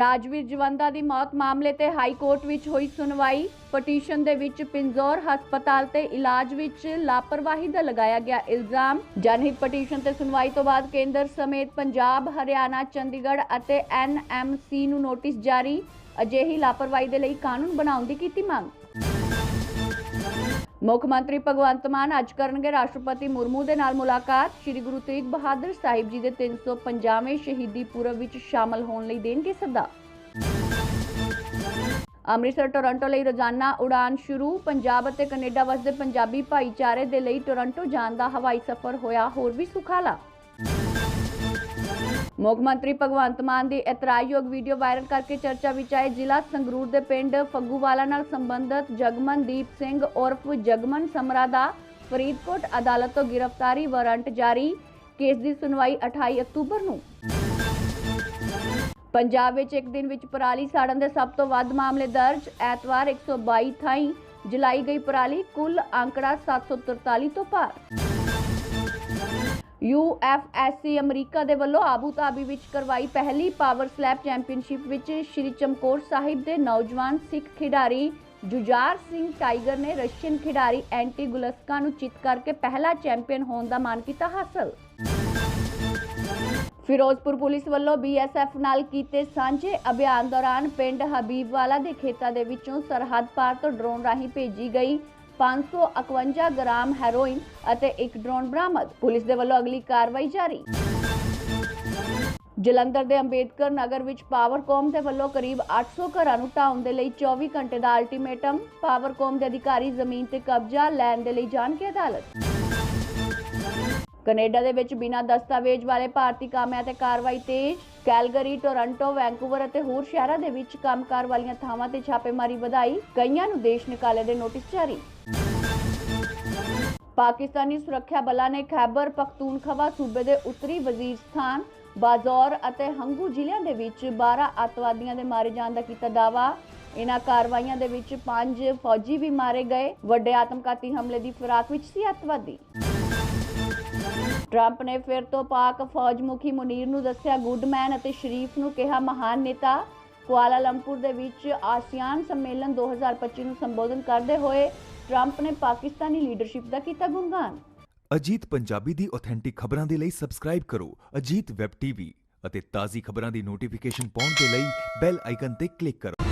ਰਾਜਵੀਰ ਜਵੰਦਾ ਦੀ ਮੌਤ ਮਾਮਲੇ ਤੇ ਹਾਈ ਕੋਰਟ ਵਿੱਚ ਹੋਈ ਸੁਣਵਾਈ। ਪਟੀਸ਼ਨ ਦੇ ਵਿੱਚ ਪਿੰਜ਼ੌਰ ਹਸਪਤਾਲ ਤੇ ਇਲਾਜ ਵਿੱਚ ਲਾਪਰਵਾਹੀ ਦਾ ਲਗਾਇਆ ਗਿਆ ਇਲਜ਼ਾਮ। ਜਨਹਿਤ ਪਟੀਸ਼ਨ ਤੇ ਸੁਣਵਾਈ ਤੋਂ ਬਾਅਦ ਕੇਂਦਰ ਸਮੇਤ ਪੰਜਾਬ, ਹਰਿਆਣਾ, ਚੰਡੀਗੜ੍ਹ ਅਤੇ ਐਨਐਮਸੀ ਨੂੰ ਨੋਟਿਸ ਜਾਰੀ। ਅਜਿਹੀ ਲਾਪਰਵਾਹੀ ਦੇ ਲਈ ਕਾਨੂੰਨ ਬਣਾਉਣ ਦੀ ਕੀਤੀ ਮੰਗ। ਮੁੱਖ ਮੰਤਰੀ ਭਗਵੰਤ ਮਾਨ ਅੱਜ ਕਰਨਗੇ ਰਾਸ਼ਟਰਪਤੀ ਮੁਰਮੂ ਦੇ ਨਾਲ ਮੁਲਾਕਾਤ। ਸ੍ਰੀ ਗੁਰੂ ਤੇਗ ਬਹਾਦਰ ਸਾਹਿਬ ਜੀ ਦੇ 350ਵੇਂ ਸ਼ਹੀਦੀ ਪੁਰਬ ਵਿੱਚ ਸ਼ਾਮਲ ਹੋਣ ਲਈ ਦੇਣਗੇ ਸੱਦਾ। ਅੰਮ੍ਰਿਤਸਰ, ਟੋਰਾਂਟੋ ਲਈ ਰੋਜ਼ਾਨਾ ਉਡਾਨ ਸ਼ੁਰੂ। ਪੰਜਾਬ ਅਤੇ ਕੈਨੇਡਾ ਵਸਦੇ ਪੰਜਾਬੀ ਭਾਈਚਾਰੇ ਦੇ ਲਈ ਟੋਰਾਂਟੋ ਜਾਣ ਦਾ ਹਵਾਈ ਸਫ਼ਰ ਹੋਇਆ ਹੋਰ ਵੀ ਸੁਖਾਲਾ। ਮੁੱਖ ਮੰਤਰੀ ਭਗਵੰਤ ਮਾਨ ਦੀ ਇਤਰਾਜ਼ਯੋਗ ਵੀਡੀਓ ਵਾਇਰਲ ਕਰਕੇ ਚਰਚਾ ਵਿੱਚ ਆਏ ਜ਼ਿਲ੍ਹਾ ਸੰਗਰੂਰ ਦੇ ਪਿੰਡ ਫੱਗੂਵਾਲਾ ਨਾਲ ਸੰਬੰਧਿਤ ਜਗਮਨਦੀਪ ਸਿੰਘ ਉਰਫ ਜਗਮਨ ਸਮਰਾ ਦਾ ਫਰੀਦਕੋਟ ਅਦਾਲਤ ਤੋਂ ਗ੍ਰਿਫਤਾਰੀ ਵਾਰੰਟ ਜਾਰੀ। ਕੇਸ ਦੀ ਸੁਣਵਾਈ 28 ਅਕਤੂਬਰ ਨੂੰ। ਪੰਜਾਬ ਵਿੱਚ ਇੱਕ ਦਿਨ ਵਿੱਚ ਪਰਾਲੀ ਸਾੜਨ ਦੇ ਸਭ ਤੋਂ ਵੱਧ ਮਾਮਲੇ ਦਰਜ। ਐਤਵਾਰ 122 ਥਾਈਂ ਜਲਾਈ ਗਈ ਪਰਾਲੀ ਕੁੱਲ ਅੰਕੜਾ 743 ਤੋਂ ਪਾਰ। UFSC ਅਮਰੀਕਾ ਦੇ ਵੱਲੋਂ ਆਬੂ ਧਾਬੀ ਵਿੱਚ ਕਰਵਾਈ ਪਹਿਲੀ ਪਾਵਰ ਸਲੈਪ ਚੈਂਪੀਅਨਸ਼ਿਪ ਵਿੱਚ ਸ਼੍ਰੀ ਚਮਕੌਰ ਸਾਹਿਬ ਦੇ ਨੌਜਵਾਨ ਸਿੱਖ ਖਿਡਾਰੀ ਜੁਜਾਰ ਸਿੰਘ ਟਾਈਗਰ ਨੇ ਰਸ਼ੀਅਨ ਖਿਡਾਰੀ ਐਂਟੀ ਗੁਲਸਕਾ ਨੂੰ ਚਿੱਤ ਕਰਕੇ ਪਹਿਲਾ ਚੈਂਪੀਅਨ ਹੋਣ ਦਾ ਮਾਣ ਕੀਤਾ ਹਾਸਲ। ਫਿਰੋਜ਼ਪੁਰ ਪੁਲਿਸ ਵੱਲੋਂ ਬੀਐਸਐਫ ਨਾਲ ਕੀਤੇ ਸਾਂਝੇ ਅਭਿਆਨ ਦੌਰਾਨ ਪਿੰਡ ਹਬੀਬਵਾਲਾ ਦੇ ਖੇਤਾਂ ਦੇ ਵਿੱਚੋਂ ਸਰਹੱਦ ਪਾਰ ਤੋਂ ਡਰੋਨ ਰਾਹੀਂ ਭੇਜੀ ਗਈ। 551 ਗ੍ਰਾਮ ਹੈਰੋਇਨ ਅਤੇ ਇੱਕ ਡਰੋਨ ਬਰਾਮਦ। ਪੁਲਿਸ ਦੇ ਵੱਲੋਂ ਅਗਲੀ ਕਾਰਵਾਈ ਜਾਰੀ। ਜਲੰਧਰ ਦੇ ਅੰਬੇਦਕਰ ਨਗਰ ਵਿੱਚ ਪਾਵਰਕੌਮ ਦੇ ਵੱਲੋਂ ਕਰੀਬ 800 ਘਰਾਂ ਨੂੰ ਢਾਉਣ ਦੇ ਲਈ 24 ਘੰਟੇ ਦਾ ਅਲਟੀਮੇਟਮ ਪਾਵਰਕੌਮ ਦੇ ਅਧਿਕਾਰੀ ਜ਼ਮੀਨ ਤੇ ਕਬਜ਼ਾ ਲੈਣ ਦੇ ਲਈ ਜਾਣਗੇ ਅਦਾਲਤ। ਕੈਨੇਡਾ ਦੇ ਵਿੱਚ ਬਿਨਾਂ ਦਸਤਾਵੇਜ਼ ਵਾਲੇ ਭਾਰਤੀ ਕਾਮਿਆਂ ਤੇ ਕਾਰਵਾਈ ਤੇਜ਼ ਕੈਲਗਰੀ, ਟੋਰਾਂਟੋ, ਵੈਂਕੂਵਰ ਅਤੇ ਹੋਰ ਸ਼ਹਿਰਾਂ ਦੇ ਵਿੱਚ ਕੰਮਕਾਰ ਵਾਲੀਆਂ ਥਾਵਾਂ ਤੇ ਛਾਪੇਮਾਰੀ ਵਧਾਈ ਕਈਆਂ ਨੂੰ ਦੇਸ਼ ਨਿਕਾਲੇ ਦੇ ਨੋਟਿਸ ਜਾਰੀ। ਪਾਕਿਸਤਾਨੀ ਸੁਰੱਖਿਆ ਬਲਾਂ ਨੇ ਖੈਬਰ ਪਖਤੂਨਖਵਾ ਸੂਬੇ ਦੇ ਉੱਤਰੀ ਵਜ਼ੀਰਸਤਾਨ ਬਾਜ਼ੌਰ ਅਤੇ ਹੰਗੂ ਜ਼ਿਲ੍ਹਿਆਂ ਦੇ ਵਿੱਚ 12 ਅੱਤਵਾਦੀਆਂ ਦੇ ਮਾਰੇ ਜਾਣ ਦਾ ਕੀਤਾ ਦਾਵਾ ਇਨ੍ਹਾਂ ਕਾਰਵਾਈਆਂ ਦੇ ਵਿੱਚ ਪੰਜ ਫੌਜੀ ਵੀ ਮਾਰੇ ਗਏ। ਵੱਡੇ ਆਤਮਘਾਤੀ ਹਮਲੇ ਦੀ ਫਿਰਾਕ ਵਿੱਚ ਸੀ ਅੱਤਵਾਦੀ। ਟਰੰਪ ਨੇ ਫਿਰ ਤੋਂ ਪਾਕ ਫੌਜ ਮੁਖੀ ਮੁਨੀਰ ਨੂੰ ਦੱਸਿਆ, ਗੁੱਡਮੈਨ ਅਤੇ ਸ਼ਰੀਫ ਨੂੰ ਕਿਹਾ ਮਹਾਨ ਨੇਤਾ। ਕੁਆਲਾਲੰਪੁਰ ਦੇ ਵਿੱਚ ਆਸੀਆਨ ਸੰਮੇਲਨ 2025 ਨੂੰ ਸੰਬੋਧਨ ਕਰਦੇ ਹੋਏ ਟਰੰਪ ਨੇ ਪਾਕਿਸਤਾਨੀ ਲੀਡਰਸ਼ਿਪ ਦਾ ਕੀਤਾ ਗੁਣਗਾਨ। ਅਜੀਤ ਪੰਜਾਬੀ ਦੀ ਆਥੈਂਟਿਕ ਖਬਰਾਂ ਦੇ ਲਈ ਸਬਸਕ੍ਰਾਈਬ ਕਰੋ ਅਜੀਤ ਵੈਬ ਟੀਵੀ ਅਤੇ ਤਾਜ਼ੀ ਖਬਰਾਂ ਦੀ ਨੋਟੀਫਿਕੇਸ਼ਨ ਪਾਉਣ ਦੇ ਲਈ ਬੈਲ ਆਈਕਨ ਤੇ ਕਲਿੱਕ ਕਰੋ।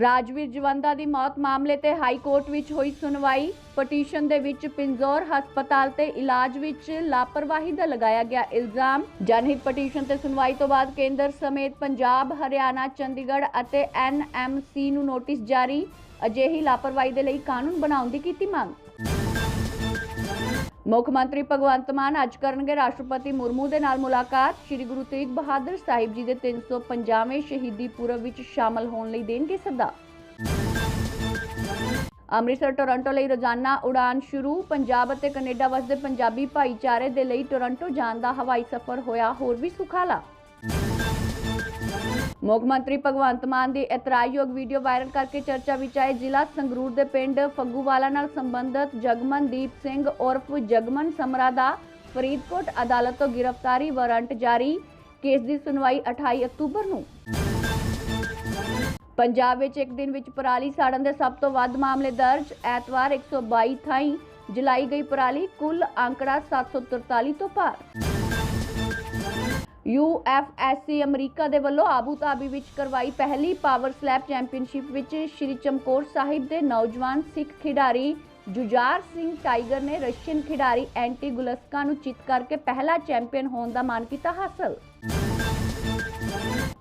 ਰਾਜਵੀਰ ਜਵੰਦਾ ਦੀ ਮੌਤ ਮਾਮਲੇ ਤੇ ਹਾਈ ਕੋਰਟ ਵਿੱਚ ਹੋਈ ਸੁਣਵਾਈ। ਪਟੀਸ਼ਨ ਦੇ ਵਿੱਚ ਪਿੰਜ਼ੌਰ ਹਸਪਤਾਲ ਤੇ ਇਲਾਜ ਵਿੱਚ ਲਾਪਰਵਾਹੀ ਦਾ ਲਗਾਇਆ ਗਿਆ ਇਲਜ਼ਾਮ। ਜਨਹਿਤ ਪਟੀਸ਼ਨ ਤੇ ਸੁਣਵਾਈ ਤੋਂ ਬਾਅਦ ਕੇਂਦਰ ਸਮੇਤ ਪੰਜਾਬ, ਹਰਿਆਣਾ, ਚੰਡੀਗੜ੍ਹ ਅਤੇ ਐਨਐਮਸੀ ਨੂੰ ਨੋਟਿਸ ਜਾਰੀ। ਅਜਿਹੀ ਲਾਪਰਵਾਹੀ ਦੇ ਲਈ ਕਾਨੂੰਨ ਬਣਾਉਣ ਦੀ ਕੀਤੀ ਮੰਗ। ਮੁੱਖ ਮੰਤਰੀ ਭਗਵੰਤ ਮਾਨ ਅੱਜ ਕਰਨਗੇ ਰਾਸ਼ਟਰਪਤੀ ਮੁਰਮੂ ਦੇ ਨਾਲ ਮੁਲਾਕਾਤ। ਸ੍ਰੀ ਗੁਰੂ ਤੇਗ ਬਹਾਦਰ ਸਾਹਿਬ ਜੀ ਦੇ 350ਵੇਂ ਸ਼ਹੀਦੀ ਪੁਰਬ ਵਿੱਚ ਸ਼ਾਮਲ ਹੋਣ ਲਈ ਦੇਣਗੇ ਸੱਦਾ। ਅੰਮ੍ਰਿਤਸਰ, ਟੋਰਾਂਟੋ ਲਈ ਰੋਜ਼ਾਨਾ ਉਡਾਨ ਸ਼ੁਰੂ। ਪੰਜਾਬ ਅਤੇ ਕੈਨੇਡਾ ਵਸਦੇ ਪੰਜਾਬੀ ਭਾਈਚਾਰੇ ਦੇ ਲਈ ਟੋਰਾਂਟੋ ਜਾਣ ਦਾ ਹਵਾਈ ਸਫ਼ਰ ਹੋਇਆ ਹੋਰ ਵੀ ਸੁਖਾਲਾ। ਮੁੱਖ ਮੰਤਰੀ ਭਗਵੰਤ ਮਾਨ ਦੀ ਇਤਰਾਜ਼ਯੋਗ ਵੀਡੀਓ ਵਾਇਰਲ ਕਰਕੇ ਚਰਚਾ ਵਿੱਚ ਆਏ ਜ਼ਿਲ੍ਹਾ ਸੰਗਰੂਰ ਦੇ ਪਿੰਡ ਫੱਗੂਵਾਲਾ ਨਾਲ ਸੰਬੰਧਿਤ ਜਗਮਨਦੀਪ ਸਿੰਘ ਉਰਫ ਜਗਮਨ ਸਮਰਾ ਦਾ ਫਰੀਦਕੋਟ ਅਦਾਲਤ ਤੋਂ ਗ੍ਰਿਫਤਾਰੀ ਵਾਰੰਟ ਜਾਰੀ। ਕੇਸ ਦੀ ਸੁਣਵਾਈ 28 ਅਕਤੂਬਰ ਨੂੰ। ਪੰਜਾਬ ਵਿੱਚ ਇੱਕ ਦਿਨ ਵਿੱਚ ਪਰਾਲੀ ਸਾੜਨ ਦੇ ਸਭ ਤੋਂ ਵੱਧ ਮਾਮਲੇ ਦਰਜ। ਐਤਵਾਰ 122 ਥਾਈਂ ਜਲਾਈ ਗਈ ਪਰਾਲੀ, ਕੁੱਲ ਅੰਕੜਾ 743 ਤੋਂ ਪਾਰ। UFSC ਅਮਰੀਕਾ ਦੇ ਵੱਲੋਂ ਆਬੂ ਧਾਬੀ ਵਿੱਚ ਕਰਵਾਈ ਪਹਿਲੀ ਪਾਵਰ ਸਲੈਪ ਚੈਂਪੀਅਨਸ਼ਿਪ ਵਿੱਚ ਸ਼੍ਰੀ ਚਮਕੌਰ ਸਾਹਿਬ ਦੇ ਨੌਜਵਾਨ ਸਿੱਖ ਖਿਡਾਰੀ ਜੁਜਾਰ ਸਿੰਘ ਟਾਈਗਰ ਨੇ ਰਸ਼ੀਅਨ ਖਿਡਾਰੀ ਐਂਟੀ ਗੁਲਸਕਾ ਨੂੰ ਚਿੱਤ ਕਰਕੇ ਪਹਿਲਾ ਚੈਂਪੀਅਨ ਹੋਣ ਦਾ ਮਾਣ ਕੀਤਾ ਹਾਸਲ।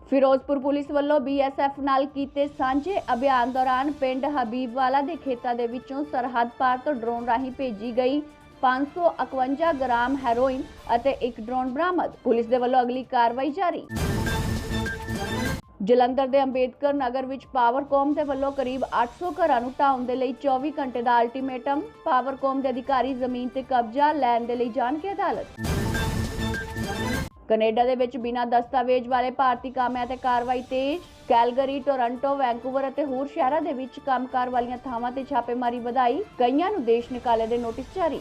ਫਿਰੋਜ਼ਪੁਰ ਪੁਲਿਸ ਵੱਲੋਂ ਬੀਐਸਐਫ ਨਾਲ ਕੀਤੇ ਸਾਂਝੇ ਅਭਿਆਨ ਦੌਰਾਨ ਪਿੰਡ ਹਬੀਬਵਾਲਾ ਦੇ ਖੇਤਾਂ ਦੇ ਵਿੱਚੋਂ ਸਰਹੱਦ ਪਾਰ ਤੋਂ ਡਰੋਨ ਰਾਹੀਂ ਭੇਜੀ ਗਈ 551 ਗ੍ਰਾਮ ਹੈਰੋਇਨ ਅਤੇ ਇੱਕ ਡਰੋਨ ਬਰਾਮਦ। ਪੁਲਿਸ ਦੇ ਵੱਲੋਂ ਅਗਲੀ ਕਾਰਵਾਈ ਜਾਰੀ। ਜਲੰਧਰ ਦੇ ਅੰਬੇਦਕਰ ਨਗਰ ਵਿੱਚ ਪਾਵਰਕੌਮ ਦੇ ਵੱਲੋਂ ਕਰੀਬ 800 ਘਰਾਂ ਨੂੰ ਢਾਉਣ ਦੇ ਲਈ 24 ਘੰਟੇ ਦਾ ਅਲਟੀਮੇਟਮ ਪਾਵਰਕੌਮ ਦੇ ਅਧਿਕਾਰੀ ਜ਼ਮੀਨ ਤੇ ਕਬਜ਼ਾ ਲੈਣ ਦੇ ਲਈ ਜਾਣਗੇ ਅਦਾਲਤ। ਕੈਨੇਡਾ ਦੇ ਵਿੱਚ ਬਿਨਾਂ ਦਸਤਾਵੇਜ਼ ਵਾਲੇ ਭਾਰਤੀ ਕਾਮਿਆਂ ਤੇ ਕਾਰਵਾਈ ਤੇਜ਼। ਕੈਲਗਰੀ, ਟੋਰਾਂਟੋ, ਵੈਂਕੂਵਰ ਅਤੇ ਹੋਰ ਸ਼ਹਿਰਾਂ ਦੇ ਵਿੱਚ ਕੰਮਕਾਰ ਵਾਲੀਆਂ ਥਾਵਾਂ ਤੇ ਛਾਪੇਮਾਰੀ ਵਧਾਈ। ਕਈਆਂ ਨੂੰ ਦੇਸ਼ ਨਿਕਾਲੇ ਦੇ ਨੋਟਿਸ ਜਾਰੀ।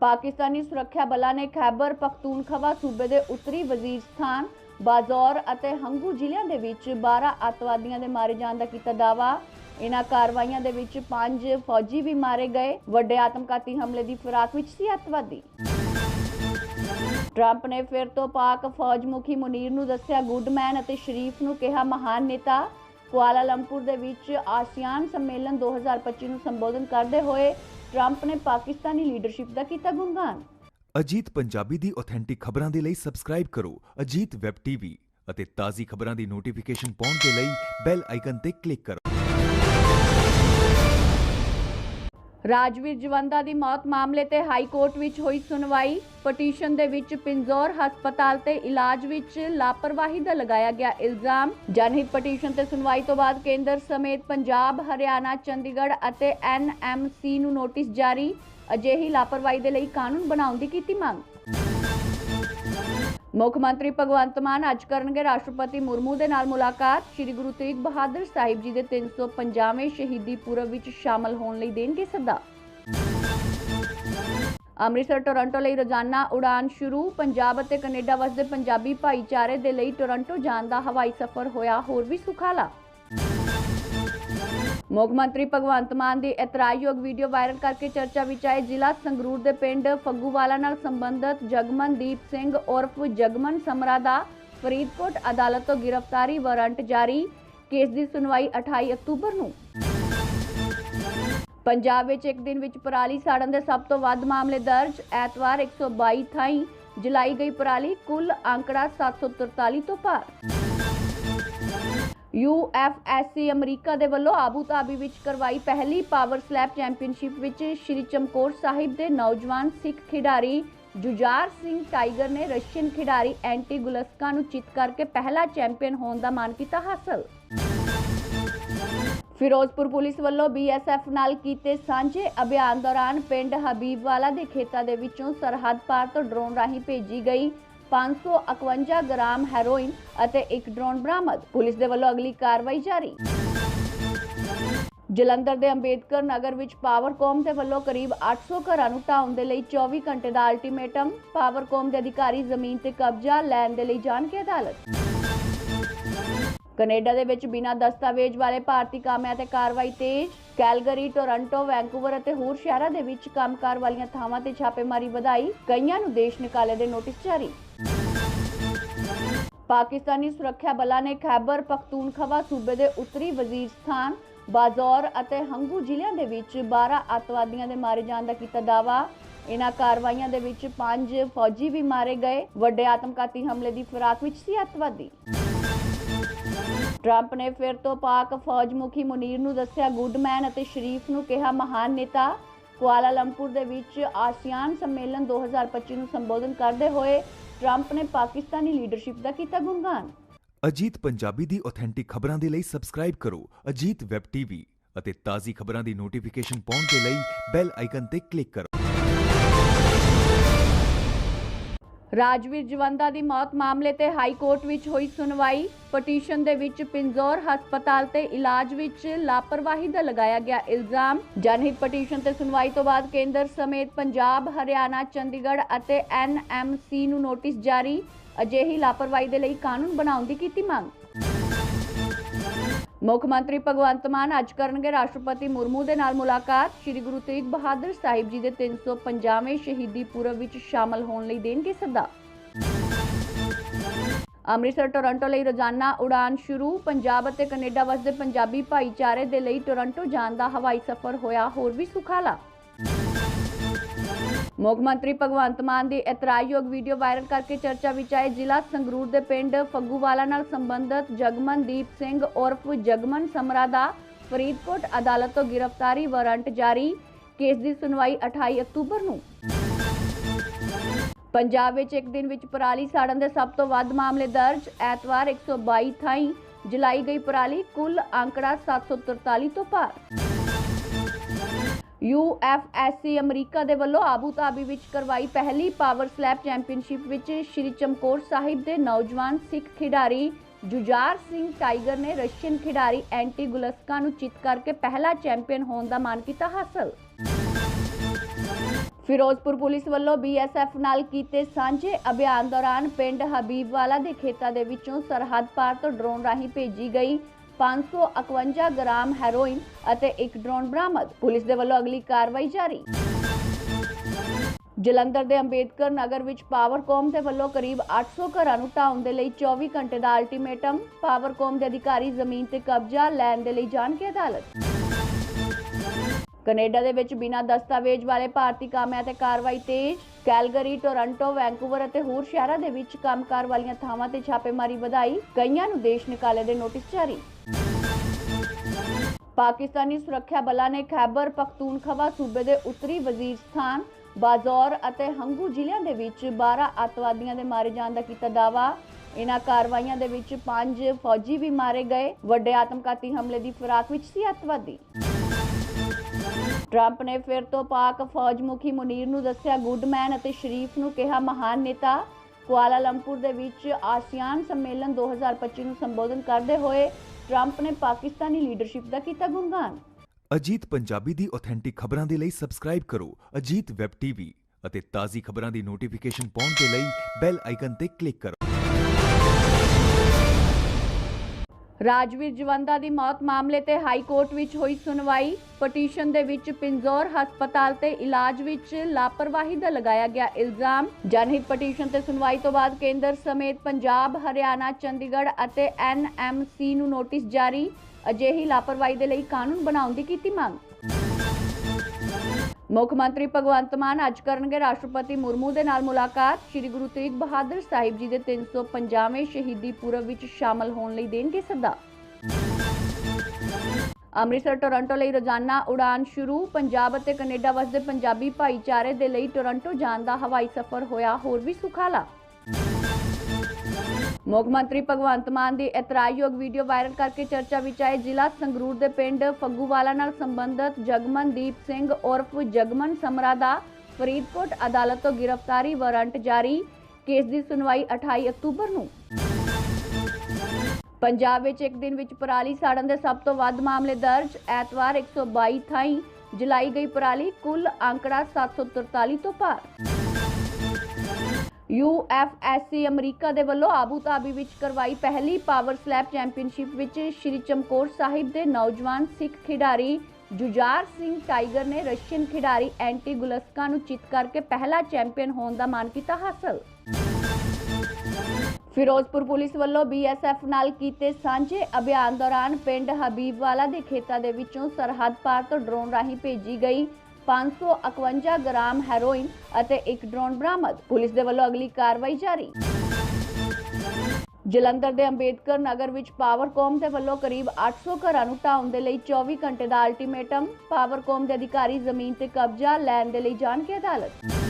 ਪਾਕਿਸਤਾਨੀ ਸੁਰੱਖਿਆ ਬਲਾਂ ਨੇ ਖੈਬਰ ਪਖਤੂਨਖਵਾ ਸੂਬੇ ਦੇ ਉੱਤਰੀ ਵਜ਼ੀਰਸਤਾਨ ਬਾਜ਼ੌਰ ਅਤੇ ਹੰਗੂ ਜ਼ਿਲ੍ਹਿਆਂ ਦੇ ਵਿੱਚ 12 ਅੱਤਵਾਦੀਆਂ ਦੇ ਮਾਰੇ ਜਾਣ ਦਾ ਕੀਤਾ ਦਾਵਾ ਇਨ੍ਹਾਂ ਕਾਰਵਾਈਆਂ ਦੇ ਵਿੱਚ ਪੰਜ ਫੌਜੀ ਵੀ ਮਾਰੇ ਗਏ। ਵੱਡੇ ਆਤਮਘਾਤੀ ਹਮਲੇ ਦੀ ਫਿਰਾਕ ਵਿੱਚ ਸੀ ਅੱਤਵਾਦੀ। ਟਰੰਪ ਨੇ ਫਿਰ ਤੋਂ ਪਾਕ ਫੌਜ ਮੁਖੀ ਮੁਨੀਰ ਨੂੰ ਦੱਸਿਆ, ਗੁੱਡਮੈਨ ਅਤੇ ਸ਼ਰੀਫ ਨੂੰ ਕਿਹਾ, ਮਹਾਨ ਨੇਤਾ। ਕੁਆਲਾਲੰਪੁਰ ਦੇ ਵਿੱਚ ਆਸੀਆਨ ਸੰਮੇਲਨ 2025 ਨੂੰ ਸੰਬੋਧਨ ਕਰਦੇ ਹੋਏ ਟਰੰਪ ਨੇ ਪਾਕਿਸਤਾਨੀ ਲੀਡਰਸ਼ਿਪ ਦਾ ਕੀਤਾ ਗੁਣਗਾਨ। ਅਜੀਤ ਪੰਜਾਬੀ ਦੀ ਆਥੈਂਟਿਕ ਖਬਰਾਂ ਦੇ ਲਈ ਸਬਸਕ੍ਰਾਈਬ ਕਰੋ ਅਜੀਤ ਵੈਬ ਟੀਵੀ ਅਤੇ ਤਾਜ਼ੀ ਖਬਰਾਂ ਦੀ ਨੋਟੀਫਿਕੇਸ਼ਨ ਪਾਉਣ ਦੇ ਲਈ ਬੈਲ ਆਈਕਨ ਤੇ ਕਲਿੱਕ ਕਰੋ। ਰਾਜਵੀਰ ਜਵੰਦਾ ਦੀ ਮੌਤ ਮਾਮਲੇ ਤੇ ਹਾਈ ਕੋਰਟ ਵਿੱਚ ਹੋਈ ਸੁਣਵਾਈ। ਪਟੀਸ਼ਨ ਦੇ ਵਿੱਚ ਪਿੰਜੌਰ ਹਸਪਤਾਲ ਤੇ ਇਲਾਜ ਵਿੱਚ ਲਾਪਰਵਾਹੀ ਦਾ ਲਗਾਇਆ ਗਿਆ ਇਲਜ਼ਾਮ। ਜਨਹਿਤ ਪਟੀਸ਼ਨ ਤੇ ਸੁਣਵਾਈ ਤੋਂ ਬਾਅਦ ਕੇਂਦਰ ਸਮੇਤ ਪੰਜਾਬ, ਹਰਿਆਣਾ, ਚੰਡੀਗੜ੍ਹ ਅਤੇ ਐਨਐਮਸੀ ਨੂੰ ਨੋਟਿਸ ਜਾਰੀ। ਅਜਿਹੀ ਲਾਪਰਵਾਹੀ ਦੇ ਲਈ ਕਾਨੂੰਨ ਬਣਾਉਣ ਦੀ ਕੀਤੀ ਮੰਗ। ਮੁੱਖ ਮੰਤਰੀ ਭਗਵੰਤ ਮਾਨ ਅੱਜ ਕਰਨਗੇ ਰਾਸ਼ਟਰਪਤੀ ਮੁਰਮੂ ਦੇ ਨਾਲ ਮੁਲਾਕਾਤ। ਸ੍ਰੀ ਗੁਰੂ ਤੇਗ ਬਹਾਦਰ ਸਾਹਿਬ ਜੀ ਦੇ 350ਵੇਂ ਸ਼ਹੀਦੀ ਪੁਰਬ ਵਿੱਚ ਸ਼ਾਮਲ ਹੋਣ ਲਈ ਦੇਣਗੇ ਸੱਦਾ। ਅੰਮ੍ਰਿਤਸਰ, ਟੋਰਾਂਟੋ ਲਈ ਰੋਜ਼ਾਨਾ ਉਡਾਨ ਸ਼ੁਰੂ। ਪੰਜਾਬ ਅਤੇ ਕੈਨੇਡਾ ਵਸਦੇ ਪੰਜਾਬੀ ਭਾਈਚਾਰੇ ਦੇ ਲਈ ਟੋਰਾਂਟੋ ਜਾਣ ਦਾ ਹਵਾਈ ਸਫ਼ਰ ਹੋਇਆ ਹੋਰ ਵੀ ਸੁਖਾਲਾ। ਮੁੱਖ ਮੰਤਰੀ ਭਗਵੰਤ ਮਾਨ ਦੀ ਇਤਰਾਜ਼ਯੋਗ ਵੀਡੀਓ ਵਾਇਰਲ ਕਰਕੇ ਚਰਚਾ ਵਿੱਚ ਆਏ ਜ਼ਿਲ੍ਹਾ ਸੰਗਰੂਰ ਦੇ ਪਿੰਡ ਫੱਗੂਵਾਲਾ ਨਾਲ ਸੰਬੰਧਤ ਜਗਮਨਦੀਪ ਸਿੰਘ ਉਰਫ ਜਗਮਨ ਸਮਰਾ ਦਾ ਫਰੀਦਕੋਟ ਅਦਾਲਤ ਤੋਂ ਗ੍ਰਿਫਤਾਰੀ ਵਾਰੰਟ ਜਾਰੀ। ਕੇਸ ਦੀ ਸੁਣਵਾਈ 28 ਅਕਤੂਬਰ ਨੂੰ। ਪੰਜਾਬ ਵਿੱਚ ਇੱਕ ਦਿਨ ਵਿੱਚ ਪਰਾਲੀ ਸਾੜਨ ਦੇ ਸਭ ਤੋਂ ਵੱਧ ਮਾਮਲੇ ਦਰਜ। ਐਤਵਾਰ 122 ਥਾਈਂ ਜਲਾਈ ਗਈ ਪਰਾਲੀ ਕੁੱਲ ਅੰਕੜਾ 743 ਤੋਂ ਪਾਰ। ਯੂਐਫਐਸਸੀ ਅਮਰੀਕਾ ਦੇ ਵੱਲੋਂ ਆਬੂ ਧਾਬੀ ਵਿੱਚ ਕਰਵਾਈ ਪਹਿਲੀ ਪਾਵਰ ਸਲੈਪ ਚੈਂਪੀਅਨਸ਼ਿਪ ਵਿੱਚ ਸ਼੍ਰੀ ਚਮਕੌਰ ਸਾਹਿਬ ਦੇ ਨੌਜਵਾਨ ਸਿੱਖ ਖਿਡਾਰੀ ਜੁਜਾਰ ਸਿੰਘ ਟਾਈਗਰ ਨੇ ਰਸ਼ੀਅਨ ਖਿਡਾਰੀ ਐਂਟੀ ਗੁਲਸਕਾ ਨੂੰ ਚਿੱਤ ਕਰਕੇ ਪਹਿਲਾ ਚੈਂਪੀਅਨ ਹੋਣ ਦਾ ਮਾਣ ਕੀਤਾ ਹਾਸਲ। ਫਿਰੋਜ਼ਪੁਰ ਪੁਲਿਸ ਵੱਲੋਂ ਬੀਐਸਐਫ ਨਾਲ ਕੀਤੇ ਸਾਂਝੇ ਅਭਿਆਨ ਦੌਰਾਨ ਪਿੰਡ ਹਬੀਬਵਾਲਾ ਦੇ ਖੇਤਾਂ ਦੇ ਵਿੱਚੋਂ ਸਰਹੱਦ ਪਾਰ ਤੋਂ ਡਰੋਨ ਰਾਹੀਂ ਭੇਜੀ ਗਈ। 551 ਗ੍ਰਾਮ ਹੈਰੋਇਨ ਅਤੇ ਇੱਕ ਡਰੋਨ ਬਰਾਮਦ। ਪੁਲਿਸ ਦੇ ਵੱਲੋਂ ਅਗਲੀ ਕਾਰਵਾਈ ਜਾਰੀ। ਜਲੰਧਰ ਦੇ ਅੰਬੇਦਕਰ ਨਗਰ ਵਿੱਚ ਪਾਵਰਕੌਮ ਦੇ ਵੱਲੋਂ ਕਰੀਬ 800 ਘਰਾਂ ਨੂੰ ਢਾਉਣ ਦੇ ਲਈ 24 ਘੰਟੇ ਦਾ ਅਲਟੀਮੇਟਮ ਪਾਵਰਕੌਮ ਦੇ ਅਧਿਕਾਰੀ ਜ਼ਮੀਨ ਤੇ ਕਬਜ਼ਾ ਲੈਣ ਦੇ ਲਈ ਜਾਣਗੇ ਅਦਾਲਤ। ਕੈਨੇਡਾ ਦੇ ਵਿੱਚ ਬਿਨਾਂ ਦਸਤਾਵੇਜ਼ ਵਾਲੇ ਭਾਰਤੀ ਕਾਮਿਆਂ ਤੇ ਕਾਰਵਾਈ ਤੇਜ਼। ਕੈਲਗਰੀ, ਟੋਰਾਂਟੋ, ਵੈਂਕੂਵਰ ਅਤੇ ਹੋਰ ਸ਼ਹਿਰਾਂ ਦੇ ਵਿੱਚ ਕੰਮਕਾਰ ਵਾਲੀਆਂ ਥਾਵਾਂ ਤੇ ਛਾਪੇਮਾਰੀ ਵਧਾਈ। ਕਈਆਂ ਨੂੰ ਦੇਸ਼ ਨਿਕਾਲੇ ਦੇ ਨੋਟਿਸ ਜਾਰੀ। ਪਾਕਿਸਤਾਨੀ ਸੁਰੱਖਿਆ ਬਲਾਂ ਨੇ ਖੈਬਰ ਪਖਤੂਨਖਵਾ ਸੂਬੇ ਦੇ ਉੱਤਰੀ ਵਜ਼ੀਰਸਤਾਨ ਬਾਜ਼ੌਰ ਅਤੇ ਹੰਗੂ ਜ਼ਿਲ੍ਹਿਆਂ ਦੇ ਵਿੱਚ 12 ਅੱਤਵਾਦੀਆਂ ਦੇ ਮਾਰੇ ਜਾਣ ਦਾ ਕੀਤਾ ਦਾਵਾ ਇਨ੍ਹਾਂ ਕਾਰਵਾਈਆਂ ਦੇ ਵਿੱਚ ਪੰਜ ਫੌਜੀ ਵੀ ਮਾਰੇ ਗਏ। ਵੱਡੇ ਆਤਮਘਾਤੀ ਹਮਲੇ ਦੀ ਫਰਾਕ ਵਿੱਚ ਸੀ ਅੱਤਵਾਦੀ। ਟਰੰਪ ਨੇ ਫਿਰ ਤੋਂ ਪਾਕ ਫੌਜ ਮੁਖੀ ਮੁਨੀਰ ਨੂੰ ਦੱਸਿਆ ਗੁੱਡਮੈਨ ਅਤੇ ਸ਼ਰੀਫ ਨੂੰ ਕਿਹਾ ਮਹਾਨ ਨੇਤਾ। ਕੁਆਲਾਲੰਪੁਰ ਦੇ ਵਿੱਚ ਆਸੀਆਨ ਸੰਮੇਲਨ 2025 ਨੂੰ ਸੰਬੋਧਨ ਕਰਦੇ ਹੋਏ ਟਰੰਪ ਨੇ ਪਾਕਿਸਤਾਨੀ ਲੀਡਰਸ਼ਿਪ ਦਾ ਕੀਤਾ ਗੁਣਗਾਨ। ਅਜੀਤ ਪੰਜਾਬੀ ਦੀ ਆਥੈਂਟਿਕ ਖਬਰਾਂ ਦੇ ਲਈ ਸਬਸਕ੍ਰਾਈਬ ਕਰੋ ਅਜੀਤ ਵੈਬ ਟੀਵੀ ਅਤੇ ਤਾਜ਼ੀ ਖਬਰਾਂ ਦੀ ਨੋਟੀਫਿਕੇਸ਼ਨ ਪਾਉਣ ਦੇ ਲਈ ਬੈਲ ਆਈਕਨ ਤੇ ਕਲਿੱਕ ਕਰੋ। ਰਾਜਵੀਰ ਜਵੰਦਾ ਦੀ ਮੌਤ ਮਾਮਲੇ ਤੇ ਹਾਈ ਕੋਰਟ ਵਿੱਚ ਹੋਈ ਸੁਣਵਾਈ। ਪਟੀਸ਼ਨ ਦੇ ਵਿੱਚ ਪਿੰਜੌਰ ਹਸਪਤਾਲ ਤੇ ਇਲਾਜ ਵਿੱਚ ਲਾਪਰਵਾਹੀ ਦਾ ਲਗਾਇਆ ਗਿਆ ਇਲਜ਼ਾਮ। ਜਨਹਿਤ ਪਟੀਸ਼ਨ ਤੇ ਸੁਣਵਾਈ ਤੋਂ ਬਾਅਦ ਕੇਂਦਰ ਸਮੇਤ ਪੰਜਾਬ, ਹਰਿਆਣਾ, ਚੰਡੀਗੜ੍ਹ ਅਤੇ ਐਨਐਮਸੀ ਨੂੰ ਨੋਟਿਸ ਜਾਰੀ। ਅਜਿਹੀ ਲਾਪਰਵਾਹੀ ਦੇ ਲਈ ਕਾਨੂੰਨ ਬਣਾਉਣ ਦੀ ਕੀਤੀ ਮੰਗ। ਮੁੱਖ ਮੰਤਰੀ ਭਗਵੰਤ ਮਾਨ ਅੱਜ ਕਰਨਗੇ ਰਾਸ਼ਟਰਪਤੀ ਮੁਰਮੂ ਦੇ ਨਾਲ ਮੁਲਾਕਾਤ। ਸ੍ਰੀ ਗੁਰੂ ਤੇਗ ਬਹਾਦਰ ਸਾਹਿਬ ਜੀ ਦੇ 350ਵੇਂ ਸ਼ਹੀਦੀ ਪੁਰਬ ਵਿੱਚ ਸ਼ਾਮਲ ਹੋਣ ਲਈ ਦੇਣਗੇ ਸੱਦਾ। ਅੰਮ੍ਰਿਤਸਰ, ਟੋਰਾਂਟੋ ਲਈ ਰੋਜ਼ਾਨਾ ਉਡਾਨ ਸ਼ੁਰੂ। ਪੰਜਾਬ ਅਤੇ ਕੈਨੇਡਾ ਵਸਦੇ ਪੰਜਾਬੀ ਭਾਈਚਾਰੇ ਦੇ ਲਈ ਟੋਰਾਂਟੋ ਜਾਣ ਦਾ ਹਵਾਈ ਸਫ਼ਰ ਹੋਇਆ ਹੋਰ ਵੀ ਸੁਖਾਲਾ। ਮੁੱਖ ਮੰਤਰੀ ਭਗਵੰਤ ਮਾਨ ਦੀ ਇਤਰਾਜ਼ਯੋਗ ਵੀਡੀਓ ਵਾਇਰਲ ਕਰਕੇ ਚਰਚਾ ਵਿੱਚ ਆਏ ਜ਼ਿਲ੍ਹਾ ਸੰਗਰੂਰ ਦੇ ਪਿੰਡ ਫੱਗੂਵਾਲਾ ਨਾਲ ਸੰਬੰਧਤ ਜਗਮਨਦੀਪ ਸਿੰਘ ਉਰਫ ਜਗਮਨ ਸਮਰਾ ਦਾ ਫਰੀਦਕੋਟ ਅਦਾਲਤ ਤੋਂ ਗ੍ਰਿਫਤਾਰੀ ਵਾਰੰਟ ਜਾਰੀ। ਕੇਸ ਦੀ ਸੁਣਵਾਈ 28 ਅਕਤੂਬਰ ਨੂੰ। ਪੰਜਾਬ ਵਿੱਚ ਇੱਕ ਦਿਨ ਵਿੱਚ ਪਰਾਲੀ ਸਾੜਨ ਦੇ ਸਭ ਤੋਂ ਵੱਧ ਮਾਮਲੇ ਦਰਜ। ਐਤਵਾਰ 122 ਥਾਈਂ ਜਲਾਈ ਗਈ ਪਰਾਲੀ ਕੁੱਲ ਅੰਕੜਾ 743 ਤੋਂ ਪਾਰ। ਯੂਐਫਐਸਸੀ ਅਮਰੀਕਾ ਦੇ ਵੱਲੋਂ ਆਬੂ ਧਾਬੀ ਵਿੱਚ ਕਰਵਾਈ ਪਹਿਲੀ ਪਾਵਰ ਸਲੈਪ ਚੈਂਪੀਅਨਸ਼ਿਪ ਵਿੱਚ ਸ਼੍ਰੀ ਚਮਕੌਰ ਸਾਹਿਬ ਦੇ ਨੌਜਵਾਨ ਸਿੱਖ ਖਿਡਾਰੀ ਜੁਜਾਰ ਸਿੰਘ ਟਾਈਗਰ ਨੇ ਰਸ਼ੀਅਨ ਖਿਡਾਰੀ ਐਂਟੀ ਗੁਲਸਕਾ ਨੂੰ ਚਿੱਤ ਕਰਕੇ ਪਹਿਲਾ ਚੈਂਪੀਅਨ ਹੋਣ ਦਾ ਮਾਣ ਕੀਤਾ ਹਾਸਲ। ਫਿਰੋਜ਼ਪੁਰ ਪੁਲਿਸ ਵੱਲੋਂ ਬੀਐਸਐਫ ਨਾਲ ਕੀਤੇ ਸਾਂਝੇ ਅਭਿਆਨ ਦੌਰਾਨ ਪਿੰਡ ਹਬੀਬਵਾਲਾ ਦੇ ਖੇਤਾਂ ਦੇ ਵਿੱਚੋਂ ਸਰਹੱਦ ਪਾਰ ਤੋਂ ਡਰੋਨ ਰਾਹੀਂ ਭੇਜੀ ਗਈ। 551 ਗ੍ਰਾਮ ਹੈਰੋਇਨ ਅਤੇ ਇੱਕ ਡਰੋਨ ਬਰਾਮਦ। ਪੁਲਿਸ ਦੇ ਵੱਲੋਂ ਅਗਲੀ ਕਾਰਵਾਈ ਜਾਰੀ। ਜਲੰਧਰ ਦੇ ਅੰਬੇਦਕਰ ਨਗਰ ਵਿੱਚ ਪਾਵਰਕੌਮ ਦੇ ਵੱਲੋਂ ਕਰੀਬ 800 ਘਰਾਂ ਨੂੰ ਢਾਉਣ ਦੇ ਲਈ 24 ਘੰਟੇ ਦਾ ਅਲਟੀਮੇਟਮ ਪਾਵਰਕੌਮ ਦੇ ਅਧਿਕਾਰੀ ਜ਼ਮੀਨ ਤੇ ਕਬਜ਼ਾ ਲੈਣ ਦੇ ਲਈ ਜਾਣਗੇ ਅਦਾਲਤ। ਕੈਨੇਡਾ ਦੇ ਵਿੱਚ ਬਿਨਾਂ ਦਸਤਾਵੇਜ਼ ਵਾਲੇ ਭਾਰਤੀ ਕਾਮਿਆਂ ਤੇ ਕਾਰਵਾਈ ਤੇਜ਼। ਕੈਲਗਰੀ, ਟੋਰਾਂਟੋ, ਵੈਂਕੂਵਰ ਅਤੇ ਹੋਰ ਸ਼ਹਿਰਾਂ ਦੇ ਵਿੱਚ ਕੰਮਕਾਰ ਵਾਲੀਆਂ ਥਾਵਾਂ ਤੇ ਛਾਪੇਮਾਰੀ ਵਧਾਈ। ਕਈਆਂ ਨੂੰ ਦੇਸ਼ ਨਿਕਾਲੇ ਦੇ ਨੋਟਿਸ ਜਾਰੀ। ਪਾਕਿਸਤਾਨੀ ਸੁਰੱਖਿਆ ਬਲਾਂ ਨੇ ਖੈਬਰ ਪਖਤੂਨਖਵਾ ਸੂਬੇ ਦੇ ਉੱਤਰੀ ਵਜ਼ੀਰਸਤਾਨ ਬਾਜ਼ੌਰ ਅਤੇ ਹੰਗੂ ਜ਼ਿਲ੍ਹਿਆਂ ਦੇ ਵਿੱਚ 12 ਅੱਤਵਾਦੀਆਂ ਦੇ ਮਾਰੇ ਜਾਣ ਦਾ ਕੀਤਾ ਦਾਵਾ ਇਨ੍ਹਾਂ ਕਾਰਵਾਈਆਂ ਦੇ ਵਿੱਚ ਪੰਜ ਫੌਜੀ ਵੀ ਮਾਰੇ ਗਏ। ਵੱਡੇ ਆਤਮਘਾਤੀ ਹਮਲੇ ਦੀ ਫਿਰਾਕ ਵਿੱਚ ਸੀ ਅੱਤਵਾਦੀ। ਟਰੰਪ ਨੇ ਫਿਰ ਤੋਂ ਪਾਕ ਫੌਜ ਮੁਖੀ ਮੁਨੀਰ ਨੂੰ ਦੱਸਿਆ, ਗੁੱਡਮੈਨ ਅਤੇ ਸ਼ਰੀਫ ਨੂੰ ਕਿਹਾ ਮਹਾਨ ਨੇਤਾ ਕੁਆਲਾਲੰਪੁਰ ਦੇ ਵਿੱਚ ਆਸੀਆਨ ਸੰਮੇਲਨ 2025 ਨੂੰ ਸੰਬੋਧਨ ਕਰਦੇ ਹੋਏ ਟਰੰਪ ਨੇ ਪਾਕਿਸਤਾਨੀ ਲੀਡਰਸ਼ਿਪ ਦਾ ਕੀਤਾ ਗੁਣਗਾਨ। ਅਜੀਤ ਪੰਜਾਬੀ ਦੀ ਆਥੈਂਟਿਕ ਖਬਰਾਂ ਦੇ ਲਈ ਸਬਸਕ੍ਰਾਈਬ ਕਰੋ ਅਜੀਤ ਵੈਬ ਟੀਵੀ ਅਤੇ ਤਾਜ਼ੀ ਖਬਰਾਂ ਦੀ ਨੋਟੀਫਿਕੇਸ਼ਨ ਪਾਉਣ ਦੇ ਲਈ ਬੈਲ ਆਈਕਨ ਤੇ ਕਲਿੱਕ ਕਰੋ। ਰਾਜਵੀਰ ਜਵੰਦਾ ਦੀ ਮੌਤ ਮਾਮਲੇ ਤੇ ਹਾਈ ਕੋਰਟ ਵਿੱਚ ਹੋਈ ਸੁਣਵਾਈ। ਪਟੀਸ਼ਨ ਦੇ ਵਿੱਚ ਪਿੰਜੌਰ ਹਸਪਤਾਲ ਤੇ ਇਲਾਜ ਵਿੱਚ ਲਾਪਰਵਾਹੀ ਦਾ ਲਗਾਇਆ ਗਿਆ ਇਲਜ਼ਾਮ। ਜਨਹਿਤ ਪਟੀਸ਼ਨ ਤੇ ਸੁਣਵਾਈ ਤੋਂ ਬਾਅਦ ਕੇਂਦਰ ਸਮੇਤ ਪੰਜਾਬ, ਹਰਿਆਣਾ, ਚੰਡੀਗੜ੍ਹ ਅਤੇ ਐਨਐਮਸੀ ਨੂੰ ਨੋਟਿਸ ਜਾਰੀ। ਅਜਿਹੀ ਲਾਪਰਵਾਹੀ ਦੇ ਲਈ ਕਾਨੂੰਨ ਬਣਾਉਣ ਦੀ ਕੀਤੀ ਮੰਗ। ਮੁੱਖ ਮੰਤਰੀ ਭਗਵੰਤ ਮਾਨ ਅੱਜ ਕਰਨਗੇ ਰਾਸ਼ਟਰਪਤੀ ਮੁਰਮੂ ਦੇ ਨਾਲ ਮੁਲਾਕਾਤ। ਸ੍ਰੀ ਗੁਰੂ ਤੇਗ ਬਹਾਦਰ ਸਾਹਿਬ ਜੀ ਦੇ 350ਵੇਂ ਸ਼ਹੀਦੀ ਪੁਰਬ ਵਿੱਚ ਸ਼ਾਮਲ ਹੋਣ ਲਈ ਦੇਣਗੇ ਸੱਦਾ। ਅੰਮ੍ਰਿਤਸਰ, ਟੋਰਾਂਟੋ ਲਈ ਰੋਜ਼ਾਨਾ ਉਡਾਨ ਸ਼ੁਰੂ। ਪੰਜਾਬ ਅਤੇ ਕੈਨੇਡਾ ਵਸਦੇ ਪੰਜਾਬੀ ਭਾਈਚਾਰੇ ਦੇ ਲਈ ਟੋਰਾਂਟੋ ਜਾਣ ਦਾ ਹਵਾਈ ਸਫ਼ਰ ਹੋਇਆ ਹੋਰ ਵੀ ਸੁਖਾਲਾ। ਮੁੱਖ ਮੰਤਰੀ ਭਗਵੰਤ ਮਾਨ ਦੀ ਇਤਰਾਜ਼ਯੋਗ ਵੀਡੀਓ ਵਾਇਰਲ ਕਰਕੇ ਚਰਚਾ ਵਿੱਚ ਆਏ ਜ਼ਿਲ੍ਹਾ ਸੰਗਰੂਰ ਦੇ ਪਿੰਡ ਫੱਗੂਵਾਲਾ ਨਾਲ ਸੰਬੰਧਿਤ ਜਗਮਨਦੀਪ ਸਿੰਘ ਉਰਫ ਜਗਮਨ ਸਮਰਾ ਦਾ ਫਰੀਦਕੋਟ ਅਦਾਲਤ ਤੋਂ ਗ੍ਰਿਫਤਾਰੀ ਵਾਰੰਟ ਜਾਰੀ। ਕੇਸ ਦੀ ਸੁਣਵਾਈ 28 ਅਕਤੂਬਰ ਨੂੰ। ਪੰਜਾਬ ਵਿੱਚ ਇੱਕ ਦਿਨ ਵਿੱਚ ਪਰਾਲੀ ਸਾੜਨ ਦੇ ਸਭ ਤੋਂ ਵੱਧ ਮਾਮਲੇ ਦਰਜ। ਐਤਵਾਰ 122 ਥਾਈਂ ਜਲਾਈ ਗਈ ਪਰਾਲੀ, ਕੁੱਲ ਅੰਕੜਾ 743 ਤੋਂ ਪਾਰ। UFSC ਅਮਰੀਕਾ ਦੇ ਵੱਲੋਂ ਆਬੂ ਧਾਬੀ ਵਿੱਚ ਕਰਵਾਈ ਪਹਿਲੀ ਪਾਵਰ ਸਲੈਪ ਚੈਂਪੀਅਨਸ਼ਿਪ ਵਿੱਚ ਸ਼੍ਰੀ ਚਮਕੌਰ ਸਾਹਿਬ ਦੇ ਨੌਜਵਾਨ ਸਿੱਖ ਖਿਡਾਰੀ ਜੁਜਾਰ ਸਿੰਘ ਟਾਈਗਰ ਨੇ ਰਸ਼ੀਅਨ ਖਿਡਾਰੀ ਐਂਟੀ ਗੁਲਸਕਾ ਨੂੰ ਚਿੱਤ ਕਰਕੇ ਪਹਿਲਾ ਚੈਂਪੀਅਨ ਹੋਣ ਦਾ ਮਾਣ ਕੀਤਾ ਹਾਸਲ। ਫਿਰੋਜ਼ਪੁਰ ਪੁਲਿਸ ਵੱਲੋਂ ਬੀਐਸਐਫ ਨਾਲ ਕੀਤੇ ਸਾਂਝੇ ਅਭਿਆਨ ਦੌਰਾਨ ਪਿੰਡ ਹਬੀਬਵਾਲਾ ਦੇ ਖੇਤਾਂ ਦੇ ਵਿੱਚੋਂ ਸਰਹੱਦ ਪਾਰ ਤੋਂ ਡਰੋਨ ਰਾਹੀਂ ਭੇਜੀ ਗਈ। 551 ਗ੍ਰਾਮ ਹੈਰੋਇਨ ਅਤੇ ਇੱਕ ਡਰੋਨ ਬਰਾਮਦ। ਪੁਲਿਸ ਦੇ ਵੱਲੋਂ ਅਗਲੀ ਕਾਰਵਾਈ ਜਾਰੀ। ਜਲੰਧਰ ਦੇ ਅੰਬੇਦਕਰ ਨਗਰ ਵਿੱਚ ਪਾਵਰਕੌਮ ਦੇ ਵੱਲੋਂ ਕਰੀਬ 800 ਘਰਾਂ ਨੂੰ ਢਾਉਣ ਦੇ ਲਈ 24 ਘੰਟੇ ਦਾ ਅਲਟੀਮੇਟਮ ਪਾਵਰਕੌਮ ਦੇ ਅਧਿਕਾਰੀ ਜ਼ਮੀਨ ਤੇ ਕਬਜ਼ਾ ਲੈਣ ਦੇ ਲਈ ਜਾਣਗੇ ਅਦਾਲਤ।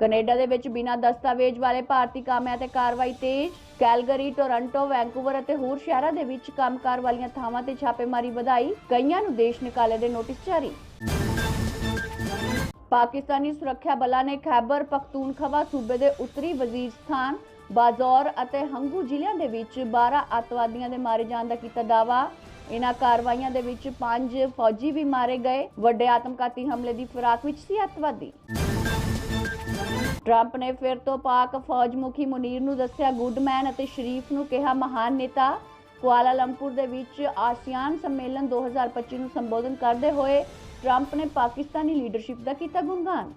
ਕੈਨੇਡਾ ਦੇ ਵਿੱਚ ਬਿਨਾਂ ਦਸਤਾਵੇਜ਼ ਵਾਲੇ ਭਾਰਤੀ ਕਾਮਿਆਂ ਤੇ ਕਾਰਵਾਈ ਤੇਜ਼, ਕੈਲਗਰੀ, ਟੋਰਾਂਟੋ, ਵੈਂਕੂਵਰ ਅਤੇ ਹੋਰ ਸ਼ਹਿਰਾਂ ਦੇ ਵਿੱਚ ਕੰਮਕਾਰ ਵਾਲੀਆਂ ਥਾਵਾਂ ਤੇ ਛਾਪੇਮਾਰੀ ਵਧਾਈ, ਕਈਆਂ ਨੂੰ ਦੇਸ਼ ਨਿਕਾਲੇ ਦੇ ਨੋਟਿਸ ਜਾਰੀ। ਪਾਕਿਸਤਾਨੀ ਸੁਰੱਖਿਆ ਬਲਾਂ ਨੇ ਖੈਬਰ ਪਖਤੂਨਖਵਾ ਸੂਬੇ ਦੇ ਉੱਤਰੀ ਵਜ਼ੀਰਸਤਾਨ ਬਾਜ਼ੌਰ ਅਤੇ ਹੰਗੂ ਜ਼ਿਲ੍ਹਿਆਂ ਦੇ ਵਿੱਚ 12 ਅੱਤਵਾਦੀਆਂ ਦੇ ਮਾਰੇ ਜਾਣ ਦਾ ਕੀਤਾ ਦਾਵਾ ਇਨ੍ਹਾਂ ਕਾਰਵਾਈਆਂ ਦੇ ਵਿੱਚ ਪੰਜ ਫੌਜੀ ਵੀ ਮਾਰੇ ਗਏ। ਵੱਡੇ ਆਤਮਘਾਤੀ ਹਮਲੇ ਦੀ ਫਿਰਾਕ ਵਿੱਚ ਸੀ ਅੱਤਵਾਦੀ। ਟਰੰਪ ਨੇ ਫਿਰ ਤੋਂ ਪਾਕ ਫੌਜ ਮੁਖੀ ਮੁਨੀਰ ਨੂੰ ਦੱਸਿਆ ਗੁੱਡਮੈਨ ਅਤੇ ਸ਼ਰੀਫ ਨੂੰ ਕਿਹਾ ਮਹਾਨ ਨੇਤਾ। ਕੁਆਲਾਲੰਪੁਰ ਦੇ ਵਿੱਚ ਆਸੀਆਨ ਸੰਮੇਲਨ 2025 ਨੂੰ ਸੰਬੋਧਨ ਕਰਦੇ ਹੋਏ ਟਰੰਪ ਨੇ ਪਾਕਿਸਤਾਨੀ ਲੀਡਰਸ਼ਿਪ ਦਾ ਕੀਤਾ ਗੁਣਗਾਨ।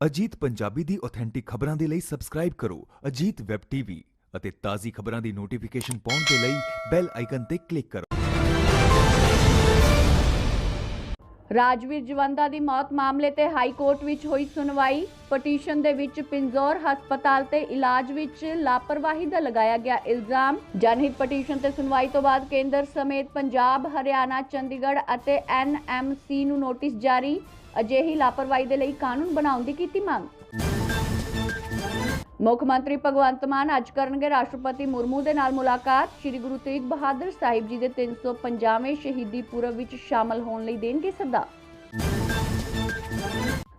ਅਜੀਤ ਪੰਜਾਬੀ ਦੀ ਆਥੈਂਟਿਕ ਖਬਰਾਂ ਦੇ ਲਈ ਸਬਸਕ੍ਰਾਈਬ ਕਰੋ ਅਜੀਤ ਵੈਬ ਟੀਵੀ ਅਤੇ ਤਾਜ਼ੀ ਖਬਰਾਂ ਦੀ ਨੋਟੀਫਿਕੇਸ਼ਨ ਪਾਉਣ ਦੇ ਲਈ ਬੈਲ ਆਈਕਨ ਤੇ ਕਲਿੱਕ ਕਰੋ। ਰਾਜਵੀਰ ਜਵੰਦਾ ਦੀ ਮੌਤ ਮਾਮਲੇ ਤੇ ਹਾਈ ਕੋਰਟ ਵਿੱਚ ਹੋਈ ਸੁਣਵਾਈ। ਪਟੀਸ਼ਨ ਦੇ ਵਿੱਚ ਪਿੰਜੌਰ ਹਸਪਤਾਲ ਤੇ ਇਲਾਜ ਵਿੱਚ ਲਾਪਰਵਾਹੀ ਦਾ ਲਗਾਇਆ ਗਿਆ ਇਲਜ਼ਾਮ। ਜਨਹਿਤ ਪਟੀਸ਼ਨ ਤੇ ਸੁਣਵਾਈ ਤੋਂ ਬਾਅਦ ਕੇਂਦਰ ਸਮੇਤ ਪੰਜਾਬ, ਹਰਿਆਣਾ, ਚੰਡੀਗੜ੍ਹ ਅਤੇ ਐਨਐਮਸੀ ਨੂੰ ਨੋਟਿਸ ਜਾਰੀ। ਅਜਿਹੀ ਲਾਪਰਵਾਹੀ ਦੇ ਲਈ ਕਾਨੂੰਨ ਬਣਾਉਣ ਦੀ ਕੀਤੀ ਮੰਗ। ਮੁੱਖ ਮੰਤਰੀ ਭਗਵੰਤ ਮਾਨ ਅੱਜ ਕਰਨਗੇ ਰਾਸ਼ਟਰਪਤੀ ਮੁਰਮੂ ਦੇ ਨਾਲ ਮੁਲਾਕਾਤ। ਸ੍ਰੀ ਗੁਰੂ ਤੇਗ ਬਹਾਦਰ ਸਾਹਿਬ ਜੀ ਦੇ 350ਵੇਂ ਸ਼ਹੀਦੀ ਪੁਰਬ ਵਿੱਚ ਸ਼ਾਮਲ ਹੋਣ ਲਈ ਦੇਣਗੇ ਸੱਦਾ।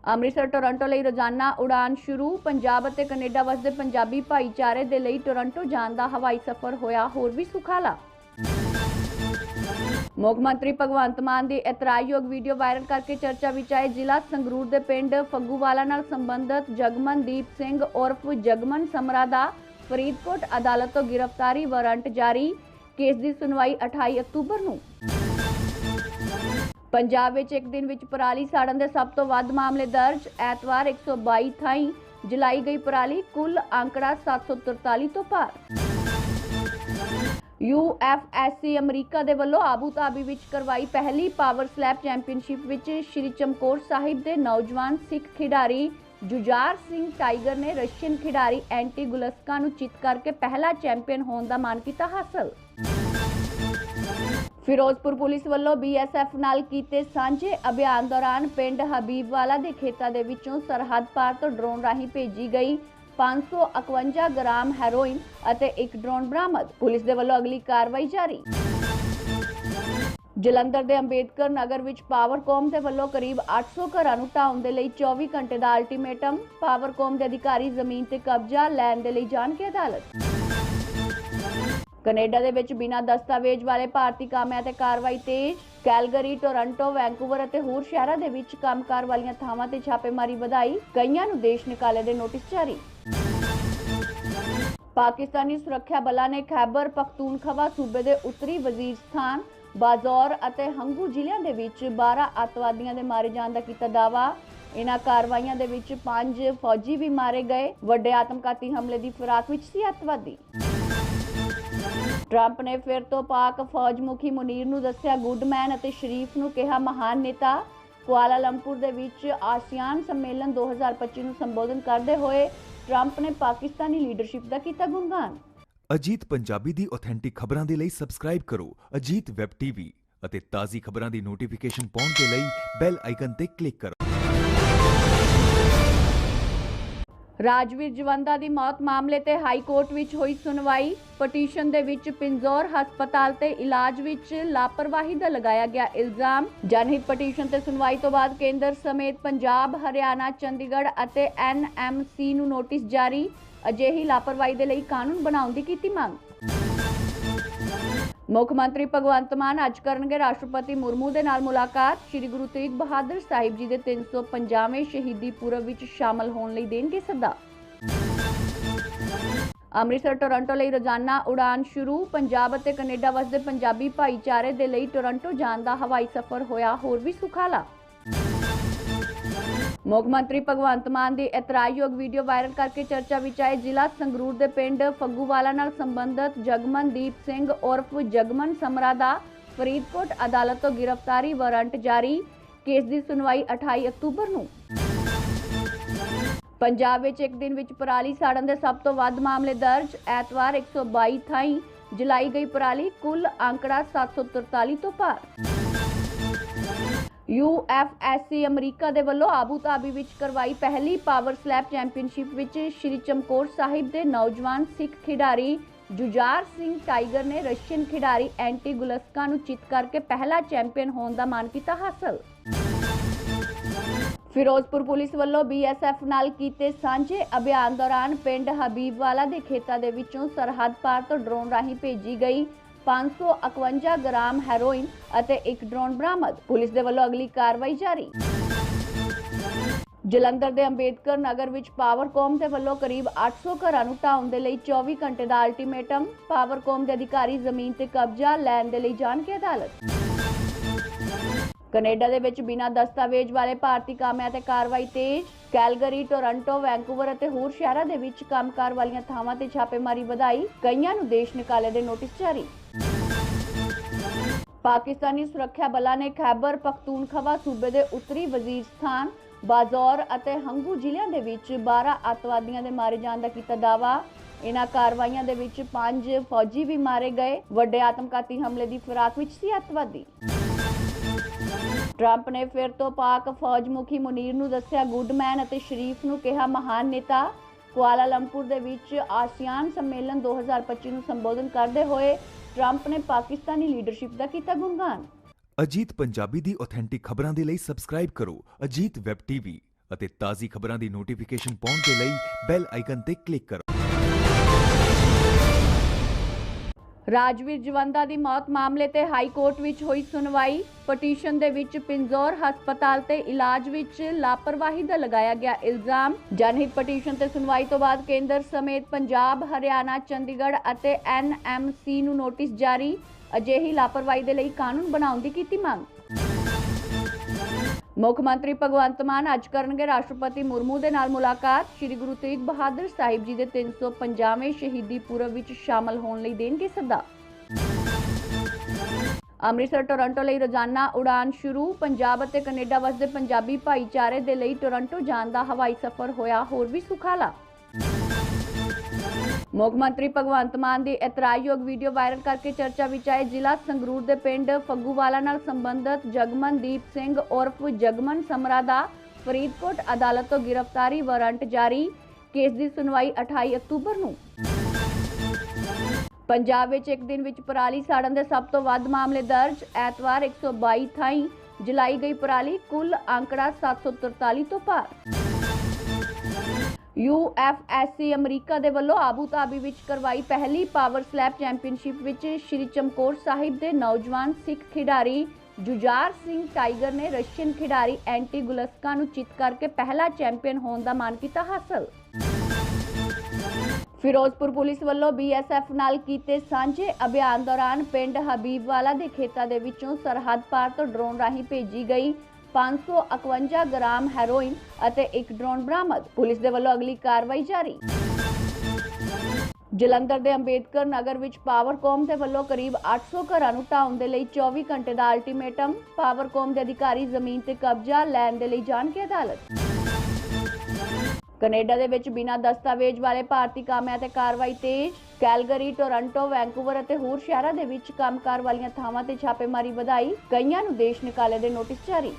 ਅੰਮ੍ਰਿਤਸਰ, ਟੋਰਾਂਟੋ ਲਈ ਰੋਜ਼ਾਨਾ ਉਡਾਨ ਸ਼ੁਰੂ। ਪੰਜਾਬ ਅਤੇ ਕੈਨੇਡਾ ਵਸਦੇ ਪੰਜਾਬੀ ਭਾਈਚਾਰੇ ਦੇ ਲਈ ਟੋਰਾਂਟੋ ਜਾਣ ਦਾ ਹਵਾਈ ਸਫ਼ਰ ਹੋਇਆ ਹੋਰ ਵੀ ਸੁਖਾਲਾ। ਮੁੱਖ ਮੰਤਰੀ ਭਗਵੰਤ ਮਾਨ ਦੀ ਇਤਰਾਜ਼ਯੋਗ ਵੀਡੀਓ ਵਾਇਰਲ ਕਰਕੇ ਚਰਚਾ ਵਿੱਚ ਆਏ ਜ਼ਿਲ੍ਹਾ ਸੰਗਰੂਰ ਦੇ ਪਿੰਡ ਫੱਗੂਵਾਲਾ ਨਾਲ ਸੰਬੰਧਿਤ ਜਗਮਨਦੀਪ ਸਿੰਘ ਉਰਫ ਜਗਮਨ ਸਮਰਾ ਦਾ ਫਰੀਦਕੋਟ ਅਦਾਲਤ ਤੋਂ ਗ੍ਰਿਫਤਾਰੀ ਵਾਰੰਟ ਜਾਰੀ। ਕੇਸ ਦੀ ਸੁਣਵਾਈ 28 ਅਕਤੂਬਰ ਨੂੰ। ਪੰਜਾਬ ਵਿੱਚ ਇੱਕ ਦਿਨ ਵਿੱਚ ਪਰਾਲੀ ਸਾੜਨ ਦੇ ਸਭ ਤੋਂ ਵੱਧ ਮਾਮਲੇ ਦਰਜ। ਐਤਵਾਰ 122 ਥਾਈਂ ਜਲਾਈ ਗਈ ਪਰਾਲੀ ਕੁੱਲ ਅੰਕੜਾ 743 ਤੋਂ ਪਾਰ। UFSC ਅਮਰੀਕਾ ਦੇ ਵੱਲੋਂ ਆਬੂ ਧਾਬੀ ਵਿੱਚ ਕਰਵਾਈ ਪਹਿਲੀ ਪਾਵਰ ਸਲੈਪ ਚੈਂਪੀਅਨਸ਼ਿਪ ਵਿੱਚ ਸ਼੍ਰੀ ਚਮਕੌਰ ਸਾਹਿਬ ਦੇ ਨੌਜਵਾਨ ਸਿੱਖ ਖਿਡਾਰੀ ਜੁਜਾਰ ਸਿੰਘ ਟਾਈਗਰ ਨੇ ਰਸ਼ੀਅਨ ਖਿਡਾਰੀ ਐਂਟੀ ਗੁਲਸਕਾ ਨੂੰ ਚਿੱਤ ਕਰਕੇ ਪਹਿਲਾ ਚੈਂਪੀਅਨ ਹੋਣ ਦਾ ਮਾਣ ਕੀਤਾ ਹਾਸਲ। ਫਿਰੋਜ਼ਪੁਰ ਪੁਲਿਸ ਵੱਲੋਂ ਬੀਐਸਐਫ ਨਾਲ ਕੀਤੇ ਸਾਂਝੇ ਅਭਿਆਨ ਦੌਰਾਨ ਪਿੰਡ ਹਬੀਬਵਾਲਾ ਦੇ ਖੇਤਾਂ ਦੇ ਵਿੱਚੋਂ ਸਰਹੱਦ ਪਾਰ ਤੋਂ ਡਰੋਨ ਰਾਹੀਂ ਭੇਜੀ ਗਈ 551 ਗ੍ਰਾਮ ਹੈਰੋਇਨ ਅਤੇ ਇੱਕ ਡਰੋਨ ਬਰਾਮਦ। ਪੁਲਿਸ ਦੇ ਵੱਲੋਂ ਅਗਲੀ ਕਾਰਵਾਈ ਜਾਰੀ। ਜਲੰਧਰ ਦੇ ਅੰਬੇਦਕਰ ਨਗਰ ਵਿੱਚ ਪਾਵਰਕੌਮ ਦੇ ਵੱਲੋਂ ਕਰੀਬ 800 ਘਰਾਂ ਨੂੰ ਢਾਉਣ ਦੇ ਲਈ 24 ਘੰਟੇ ਦਾ ਅਲਟੀਮੇਟਮ ਪਾਵਰਕੌਮ ਦੇ ਅਧਿਕਾਰੀ ਜ਼ਮੀਨ ਤੇ ਕਬਜ਼ਾ ਲੈਣ ਦੇ ਲਈ ਜਾਣ ਅਦਾਲਤ। ਕੈਨੇਡਾ ਦੇ ਵਿੱਚ ਬਿਨਾਂ ਦਸਤਾਵੇਜ਼ ਵਾਲੇ ਭਾਰਤੀ ਕਾਮਿਆਂ ਤੇ ਕਾਰਵਾਈ ਤੇਜ਼। ਕੈਲਗਰੀ, ਟੋਰਾਂਟੋ, ਵੈਂਕੂਵਰ ਅਤੇ ਹੋਰ ਸ਼ਹਿਰਾਂ ਦੇ ਵਿੱਚ ਕੰਮਕਾਰ ਵਾਲੀਆਂ ਥਾਵਾਂ ਤੇ ਛਾਪੇਮਾਰੀ ਵਧਾਈ। ਕਈਆਂ ਨੂੰ ਦੇਸ਼ ਨਿਕਾਲੇ ਦੇ ਨੋਟਿਸ ਜਾਰੀ। ਪਾਕਿਸਤਾਨੀ ਸੁਰੱਖਿਆ ਬਲਾਂ ਨੇ ਖੈਬਰ ਪਖਤੂਨਖਵਾ ਸੂਬੇ ਦੇ ਉੱਤਰੀ ਵਜ਼ੀਰਸਤਾਨ ਬਾਜ਼ੌਰ ਅਤੇ ਹੰਗੂ ਜ਼ਿਲ੍ਹਿਆਂ ਦੇ ਵਿੱਚ 12 ਅੱਤਵਾਦੀਆਂ ਦੇ ਮਾਰੇ ਜਾਣ ਦਾ ਕੀਤਾ ਦਾਵਾ ਇਨ੍ਹਾਂ ਕਾਰਵਾਈਆਂ ਦੇ ਵਿੱਚ 5 ਫੌਜੀ ਵੀ ਮਾਰੇ ਗਏ। ਵੱਡੇ ਆਤਮਘਾਤੀ ਹਮਲੇ ਦੀ ਫਿਰਾਕ ਵਿੱਚ ਸੀ ਅੱਤਵਾਦੀ। ਟਰੰਪ ਨੇ ਫਿਰ ਤੋਂ ਪਾਕ ਫੌਜ ਮੁਖੀ ਮੁਨੀਰ ਨੂੰ ਦੱਸਿਆ, ਗੁੱਡਮੈਨ ਅਤੇ ਸ਼ਰੀਫ ਨੂੰ ਕਿਹਾ ਮਹਾਨ ਨੇਤਾ। ਕੁਆਲਾ ਦੇ ਵਿੱਚ ਆਸੀਆਨ ਸੰਮੇਲਨ 2025 ਨੂੰ ਸੰਬੋਧਨ ਕਰਦੇ ਹੋਏ ਟਰੰਪ ਨੇ ਪਾਕਿਸਤਾਨੀ ਲੀਡਰਸ਼ਿਪ ਦਾ ਕੀਤਾ ਗੁਣਗਾਨ। ਅਜੀਤ ਪੰਜਾਬੀ ਦੀ ਆਥੈਂਟਿਕ ਖਬਰਾਂ ਦੇ ਲਈ ਸਬਸਕ੍ਰਾਈਬ ਕਰੋ ਅਜੀਤ ਵੈਬ ਟੀਵੀ ਅਤੇ ਤਾਜ਼ੀ ਖਬਰਾਂ ਦੀ ਨੋਟੀਫਿਕੇਸ਼ਨ ਪਾਉਣ ਦੇ ਲਈ ਬੈਲ ਆਈਕਨ ਤੇ ਕਲਿੱਕ ਕਰੋ। ਰਾਜਵੀਰ ਜਵੰਦਾ ਦੀ ਮੌਤ ਮਾਮਲੇ ਤੇ ਹਾਈ ਕੋਰਟ ਵਿੱਚ ਹੋਈ ਸੁਣਵਾਈ। ਪਟੀਸ਼ਨ ਦੇ ਵਿੱਚ ਪਿੰਜੌਰ ਹਸਪਤਾਲ ਤੇ ਇਲਾਜ ਵਿੱਚ ਲਾਪਰਵਾਹੀ ਦਾ ਲਗਾਇਆ ਗਿਆ ਇਲਜ਼ਾਮ। ਜਨਹਿਤ ਪਟੀਸ਼ਨ ਤੇ ਸੁਣਵਾਈ ਤੋਂ ਬਾਅਦ ਕੇਂਦਰ ਸਮੇਤ ਪੰਜਾਬ, ਹਰਿਆਣਾ, ਚੰਡੀਗੜ੍ਹ ਅਤੇ ਐਨਐਮਸੀ ਨੂੰ ਨੋਟਿਸ ਜਾਰੀ। ਅਜਿਹੀ ਲਾਪਰਵਾਹੀ ਦੇ ਲਈ ਕਾਨੂੰਨ ਬਣਾਉਣ ਦੀ ਕੀਤੀ ਮੰਗ। ਮੁੱਖ ਮੰਤਰੀ ਭਗਵੰਤ ਮਾਨ ਅੱਜ ਕਰਨਗੇ ਰਾਸ਼ਟਰਪਤੀ ਮੁਰਮੂ ਦੇ ਨਾਲ ਮੁਲਾਕਾਤ। ਸ੍ਰੀ ਗੁਰੂ ਤੇਗ ਬਹਾਦਰ ਸਾਹਿਬ ਜੀ ਦੇ 350ਵੇਂ ਸ਼ਹੀਦੀ ਪੁਰਬ ਵਿੱਚ ਸ਼ਾਮਲ ਹੋਣ ਲਈ ਦੇਣਗੇ ਸੱਦਾ। ਅੰਮ੍ਰਿਤਸਰ, ਟੋਰਾਂਟੋ ਲਈ ਰੋਜ਼ਾਨਾ ਉਡਾਨ ਸ਼ੁਰੂ। ਪੰਜਾਬ ਅਤੇ ਕੈਨੇਡਾ ਵਸਦੇ ਪੰਜਾਬੀ ਭਾਈਚਾਰੇ ਦੇ ਲਈ ਟੋਰਾਂਟੋ ਜਾਣ ਦਾ ਹਵਾਈ ਸਫ਼ਰ ਹੋਇਆ ਹੋਰ ਵੀ ਸੁਖਾਲਾ। ਮੁੱਖ ਮੰਤਰੀ ਭਗਵੰਤ ਮਾਨ ਦੀ ਇਤਰਾਜ਼ਯੋਗ ਵੀਡੀਓ ਵਾਇਰਲ ਕਰਕੇ ਚਰਚਾ ਵਿੱਚ ਆਏ ਜ਼ਿਲ੍ਹਾ ਸੰਗਰੂਰ ਦੇ ਪਿੰਡ ਫੱਗੂਵਾਲਾ ਨਾਲ ਸੰਬੰਧਿਤ ਜਗਮਨਦੀਪ ਸਿੰਘ ਉਰਫ ਜਗਮਨ ਸਮਰਾ ਦਾ ਫਰੀਦਕੋਟ ਅਦਾਲਤ ਤੋਂ ਗ੍ਰਿਫਤਾਰੀ ਵਾਰੰਟ ਜਾਰੀ। ਕੇਸ ਦੀ ਸੁਣਵਾਈ 28 ਅਕਤੂਬਰ ਨੂੰ। ਪੰਜਾਬ ਵਿੱਚ ਇੱਕ ਦਿਨ ਵਿੱਚ ਪਰਾਲੀ ਸਾੜਨ ਦੇ ਸਭ ਤੋਂ ਵੱਧ ਮਾਮਲੇ ਦਰਜ। ਐਤਵਾਰ 122 ਥਾਈਂ ਜਲਾਈ ਗਈ ਪਰਾਲੀ ਕੁੱਲ ਅੰਕੜਾ 743 ਤੋਂ ਪਾਰ। UFSC ਅਮਰੀਕਾ ਦੇ ਵੱਲੋਂ ਆਬੂ ਧਾਬੀ ਵਿੱਚ ਕਰਵਾਈ ਪਹਿਲੀ ਪਾਵਰ ਸਲੈਪ ਚੈਂਪੀਅਨਸ਼ਿਪ ਵਿੱਚ ਸ਼੍ਰੀ ਚਮਕੌਰ ਸਾਹਿਬ ਦੇ ਨੌਜਵਾਨ ਸਿੱਖ ਖਿਡਾਰੀ ਜੁਜਾਰ ਸਿੰਘ ਟਾਈਗਰ ਨੇ ਰਸ਼ੀਅਨ ਖਿਡਾਰੀ ਐਂਟੀ ਗੁਲਸਕਾ ਨੂੰ ਚਿੱਤ ਕਰਕੇ ਪਹਿਲਾ ਚੈਂਪੀਅਨ ਹੋਣ ਦਾ ਮਾਣ ਕੀਤਾ ਹਾਸਲ। ਫਿਰੋਜ਼ਪੁਰ ਪੁਲਿਸ ਵੱਲੋਂ ਬੀਐਸਐਫ ਨਾਲ ਕੀਤੇ ਸਾਂਝੇ ਅਭਿਆਨ ਦੌਰਾਨ ਪਿੰਡ ਹਬੀਬਵਾਲਾ ਦੇ ਖੇਤਾਂ ਦੇ ਵਿੱਚੋਂ ਸਰਹੱਦ ਪਾਰ ਤੋਂ ਡਰੋਨ ਰਾਹੀਂ ਭੇਜੀ ਗਈ। 551 ਗ੍ਰਾਮ ਹੈਰੋਇਨ ਅਤੇ ਇੱਕ ਡਰੋਨ ਬਰਾਮਦ। ਪੁਲਿਸ ਦੇ ਵੱਲੋਂ ਅਗਲੀ ਕਾਰਵਾਈ ਜਾਰੀ। ਜਲੰਧਰ ਦੇ ਅੰਬੇਦਕਰ ਨਗਰ ਵਿੱਚ ਪਾਵਰਕੌਮ ਦੇ ਵੱਲੋਂ ਕਰੀਬ 800 ਘਰਾਂ ਨੂੰ ਢਾਉਣ ਦੇ ਲਈ 24 ਘੰਟੇ ਦਾ ਅਲਟੀਮੇਟਮ ਪਾਵਰਕੌਮ ਦੇ ਅਧਿਕਾਰੀ ਜ਼ਮੀਨ ਤੇ ਕਬਜ਼ਾ ਲੈਣ ਦੇ ਲਈ ਜਾਣ ਕੇ ਅਦਾਲਤ। ਕੈਨੇਡਾ ਦੇ ਵਿੱਚ ਬਿਨਾਂ ਦਸਤਾਵੇਜ਼ ਵਾਲੇ ਭਾਰਤੀ ਕਾਮਿਆਂ ਤੇ ਕਾਰਵਾਈ ਤੇਜ਼। ਕੈਲਗਰੀ, ਟੋਰਾਂਟੋ, ਵੈਂਕੂਵਰ ਅਤੇ ਹੋਰ ਸ਼ਹਿਰਾਂ ਦੇ ਵਿੱਚ ਕੰਮਕਾਰ ਵਾਲੀਆਂ ਥਾਵਾਂ ਤੇ ਛਾਪੇਮਾਰੀ ਵਧਾਈ। ਕਈਆਂ ਨੂੰ ਦੇਸ਼ ਨਿਕਾਲੇ ਦੇ ਨੋਟਿਸ ਜਾਰੀ। ਪਾਕਿਸਤਾਨੀ ਸੁਰੱਖਿਆ ਬਲਾਂ ਨੇ ਖੈਬਰ ਪਖਤੂਨਖਵਾ ਸੂਬੇ ਦੇ ਉੱਤਰੀ ਵਜ਼ੀਰਸਤਾਨ ਬਾਜ਼ੌਰ ਅਤੇ ਹੰਗੂ ਜ਼ਿਲ੍ਹਿਆਂ ਦੇ ਵਿੱਚ 12 ਅੱਤਵਾਦੀਆਂ ਦੇ ਮਾਰੇ ਜਾਣ ਦਾ ਕੀਤਾ ਦਾਵਾ ਇਨ੍ਹਾਂ ਕਾਰਵਾਈਆਂ ਦੇ ਵਿੱਚ 5 ਫੌਜੀ ਵੀ ਮਾਰੇ ਗਏ। ਵੱਡੇ ਆਤਮਘਾਤੀ ਹਮਲੇ ਦੀ ਫਿਰਾਕ ਵਿੱਚ ਸੀ ਅੱਤਵਾਦੀ। ਟਰੰਪ ਨੇ ਫਿਰ ਤੋਂ ਪਾਕ ਫੌਜ ਮੁਖੀ ਮੁਨੀਰ ਨੂੰ ਦੱਸਿਆ, ਗੁੱਡਮੈਨ ਅਤੇ ਸ਼ਰੀਫ ਨੂੰ ਕਿਹਾ ਮਹਾਨ ਨੇਤਾ ਕੁਆਲਾ ਦੇ ਵਿੱਚ ਆਸੀਆਨ ਸੰਮੇਲਨ 2025 ਨੂੰ ਸੰਬੋਧਨ ਕਰਦੇ ਹੋਏ ਟਰੰਪ ਨੇ ਪਾਕਿਸਤਾਨੀ ਲੀਡਰਸ਼ਿਪ ਦਾ ਕੀਤਾ ਗੁਣਗਾਨ। ਅਜੀਤ ਪੰਜਾਬੀ ਦੀ ਆਥੈਂਟਿਕ ਖਬਰਾਂ ਦੇ ਲਈ ਸਬਸਕ੍ਰਾਈਬ ਕਰੋ ਅਜੀਤ ਵੈਬ ਟੀਵੀ ਅਤੇ ਤਾਜ਼ੀ ਖਬਰਾਂ ਦੀ ਨੋਟੀਫਿਕੇਸ਼ਨ ਪਾਉਣ ਦੇ ਲਈ ਬੈਲ ਆਈਕਨ ਤੇ ਕਲਿੱਕ ਕਰੋ। ਰਾਜਵੀਰ ਜਵੰਦਾ ਦੀ ਮੌਤ ਮਾਮਲੇ ਤੇ ਹਾਈ ਕੋਰਟ ਵਿੱਚ ਹੋਈ ਸੁਣਵਾਈ। ਪਟੀਸ਼ਨ ਦੇ ਵਿੱਚ ਪਿੰਜੌਰ ਹਸਪਤਾਲ ਤੇ ਇਲਾਜ ਵਿੱਚ ਲਾਪਰਵਾਹੀ ਦਾ ਲਗਾਇਆ ਗਿਆ ਇਲਜ਼ਾਮ। ਜਨਹਿਤ ਪਟੀਸ਼ਨ ਤੇ ਸੁਣਵਾਈ ਤੋਂ ਬਾਅਦ ਕੇਂਦਰ ਸਮੇਤ ਪੰਜਾਬ, ਹਰਿਆਣਾ, ਚੰਡੀਗੜ੍ਹ ਅਤੇ ਐਨਐਮਸੀ ਨੂੰ ਨੋਟਿਸ ਜਾਰੀ। ਅਜਿਹੀ ਲਾਪਰਵਾਹੀ ਦੇ ਲਈ ਕਾਨੂੰਨ ਬਣਾਉਣ ਦੀ ਕੀਤੀ ਮੰਗ। ਮੁੱਖ ਮੰਤਰੀ ਭਗਵੰਤ ਮਾਨ ਅੱਜ ਕਰਨਗੇ ਰਾਸ਼ਟਰਪਤੀ ਮੁਰਮੂ ਦੇ ਨਾਲ ਮੁਲਾਕਾਤ। ਸ੍ਰੀ ਗੁਰੂ ਤੇਗ ਬਹਾਦਰ ਸਾਹਿਬ ਜੀ ਦੇ 350ਵੇਂ ਸ਼ਹੀਦੀ ਪੁਰਬ ਵਿੱਚ ਸ਼ਾਮਲ ਹੋਣ ਲਈ ਦੇਣਗੇ ਸੱਦਾ। ਅੰਮ੍ਰਿਤਸਰ, ਟੋਰਾਂਟੋ ਲਈ ਰੋਜ਼ਾਨਾ ਉਡਾਨ ਸ਼ੁਰੂ। ਪੰਜਾਬ ਅਤੇ ਕੈਨੇਡਾ ਵਸਦੇ ਪੰਜਾਬੀ ਭਾਈਚਾਰੇ ਦੇ ਲਈ ਟੋਰਾਂਟੋ ਜਾਣ ਦਾ ਹਵਾਈ ਸਫ਼ਰ ਹੋਇਆ ਹੋਰ ਵੀ ਸੁਖਾਲਾ। ਮੁੱਖ ਮੰਤਰੀ ਭਗਵੰਤ ਮਾਨ ਦੀ ਇਤਰਾਜ਼ਯੋਗ ਵੀਡੀਓ ਵਾਇਰਲ ਕਰਕੇ ਚਰਚਾ ਵਿੱਚ ਆਏ ਜ਼ਿਲ੍ਹਾ ਸੰਗਰੂਰ ਦੇ ਪਿੰਡ ਫੱਗੂਵਾਲਾ ਨਾਲ ਸੰਬੰਧਤ ਜਗਮਨਦੀਪ ਸਿੰਘ ਉਰਫ ਜਗਮਨ ਸਮਰਾ ਦਾ ਫਰੀਦਕੋਟ ਅਦਾਲਤ ਤੋਂ ਗ੍ਰਿਫਤਾਰੀ ਵਾਰੰਟ ਜਾਰੀ। ਕੇਸ ਦੀ ਸੁਣਵਾਈ 28 ਅਕਤੂਬਰ ਨੂੰ। ਪੰਜਾਬ ਵਿੱਚ ਇੱਕ ਦਿਨ ਵਿੱਚ ਪਰਾਲੀ ਸਾੜਨ ਦੇ ਸਭ ਤੋਂ ਵੱਧ ਮਾਮਲੇ ਦਰਜ। ਐਤਵਾਰ 122 ਥਾਈਂ ਜਲਾਈ ਗਈ ਪਰਾਲੀ ਕੁੱਲ ਅੰਕੜਾ 743 ਤੋਂ ਪਾਰ। UFSC ਅਮਰੀਕਾ ਦੇ ਵੱਲੋਂ ਆਬੂ ਧਾਬੀ ਵਿੱਚ ਕਰਵਾਈ ਪਹਿਲੀ ਪਾਵਰ ਸਲੈਪ ਚੈਂਪੀਅਨਸ਼ਿਪ ਵਿੱਚ ਸ਼੍ਰੀ ਚਮਕੌਰ ਸਾਹਿਬ ਦੇ ਨੌਜਵਾਨ ਸਿੱਖ ਖਿਡਾਰੀ ਜੁਜਾਰ ਸਿੰਘ ਟਾਈਗਰ ਨੇ ਰਸ਼ੀਅਨ ਖਿਡਾਰੀ ਐਂਟੀ ਗੁਲਸਕਾ ਨੂੰ ਚਿੱਤ ਕਰਕੇ ਪਹਿਲਾ ਚੈਂਪੀਅਨ ਹੋਣ ਦਾ ਮਾਣ ਕੀਤਾ ਹਾਸਲ। ਫਿਰੋਜ਼ਪੁਰ ਪੁਲਿਸ ਵੱਲੋਂ ਬੀਐਸਐਫ ਨਾਲ ਕੀਤੇ ਸਾਂਝੇ ਅਭਿਆਨ ਦੌਰਾਨ ਪਿੰਡ ਹਬੀਬਵਾਲਾ ਦੇ ਖੇਤਾਂ ਦੇ ਵਿੱਚੋਂ ਸਰਹੱਦ ਪਾਰ ਤੋਂ ਡਰੋਨ ਰਾਹੀਂ ਭੇਜੀ ਗਈ। 551 ਗ੍ਰਾਮ ਹੈਰੋਇਨ ਅਤੇ ਇੱਕ ਡਰੋਨ ਬਰਾਮਦ। ਪੁਲਿਸ ਦੇ ਵੱਲੋਂ ਅਗਲੀ ਕਾਰਵਾਈ ਜਾਰੀ। ਜਲੰਧਰ ਦੇ ਅੰਬੇਦਕਰ ਨਗਰ ਵਿੱਚ ਪਾਵਰਕੌਮ ਦੇ ਵੱਲੋਂ ਕਰੀਬ 800 ਘਰਾਂ ਨੂੰ ਢਾਉਣ ਦੇ ਲਈ 24 ਘੰਟੇ ਦਾ ਅਲਟੀਮੇਟਮ ਪਾਵਰਕੌਮ ਦੇ ਅਧਿਕਾਰੀ ਜ਼ਮੀਨ ਤੇ ਕਬਜ਼ਾ ਲੈਣ ਦੇ ਲਈ ਜਾਣਗੇ ਅਦਾਲਤ। ਕੈਨੇਡਾ ਦੇ ਵਿੱਚ ਬਿਨਾਂ ਦਸਤਾਵੇਜ਼ ਵਾਲੇ ਭਾਰਤੀ ਕਾਮਿਆਂ ਤੇ ਕਾਰਵਾਈ ਤੇਜ਼। ਕੈਲਗਰੀ, ਟੋਰਾਂਟੋ, ਵੈਂਕੂਵਰ ਅਤੇ ਹੋਰ ਸ਼ਹਿਰਾਂ ਦੇ ਵਿੱਚ ਕੰਮਕਾਰ ਵਾਲੀਆਂ ਥਾਵਾਂ ਤੇ ਛਾਪੇਮਾਰੀ ਵਧਾਈ। ਕਈਆਂ ਨੂੰ ਦੇਸ਼ ਨਿਕਾਲੇ ਦੇ ਨੋਟਿਸ ਜਾਰੀ।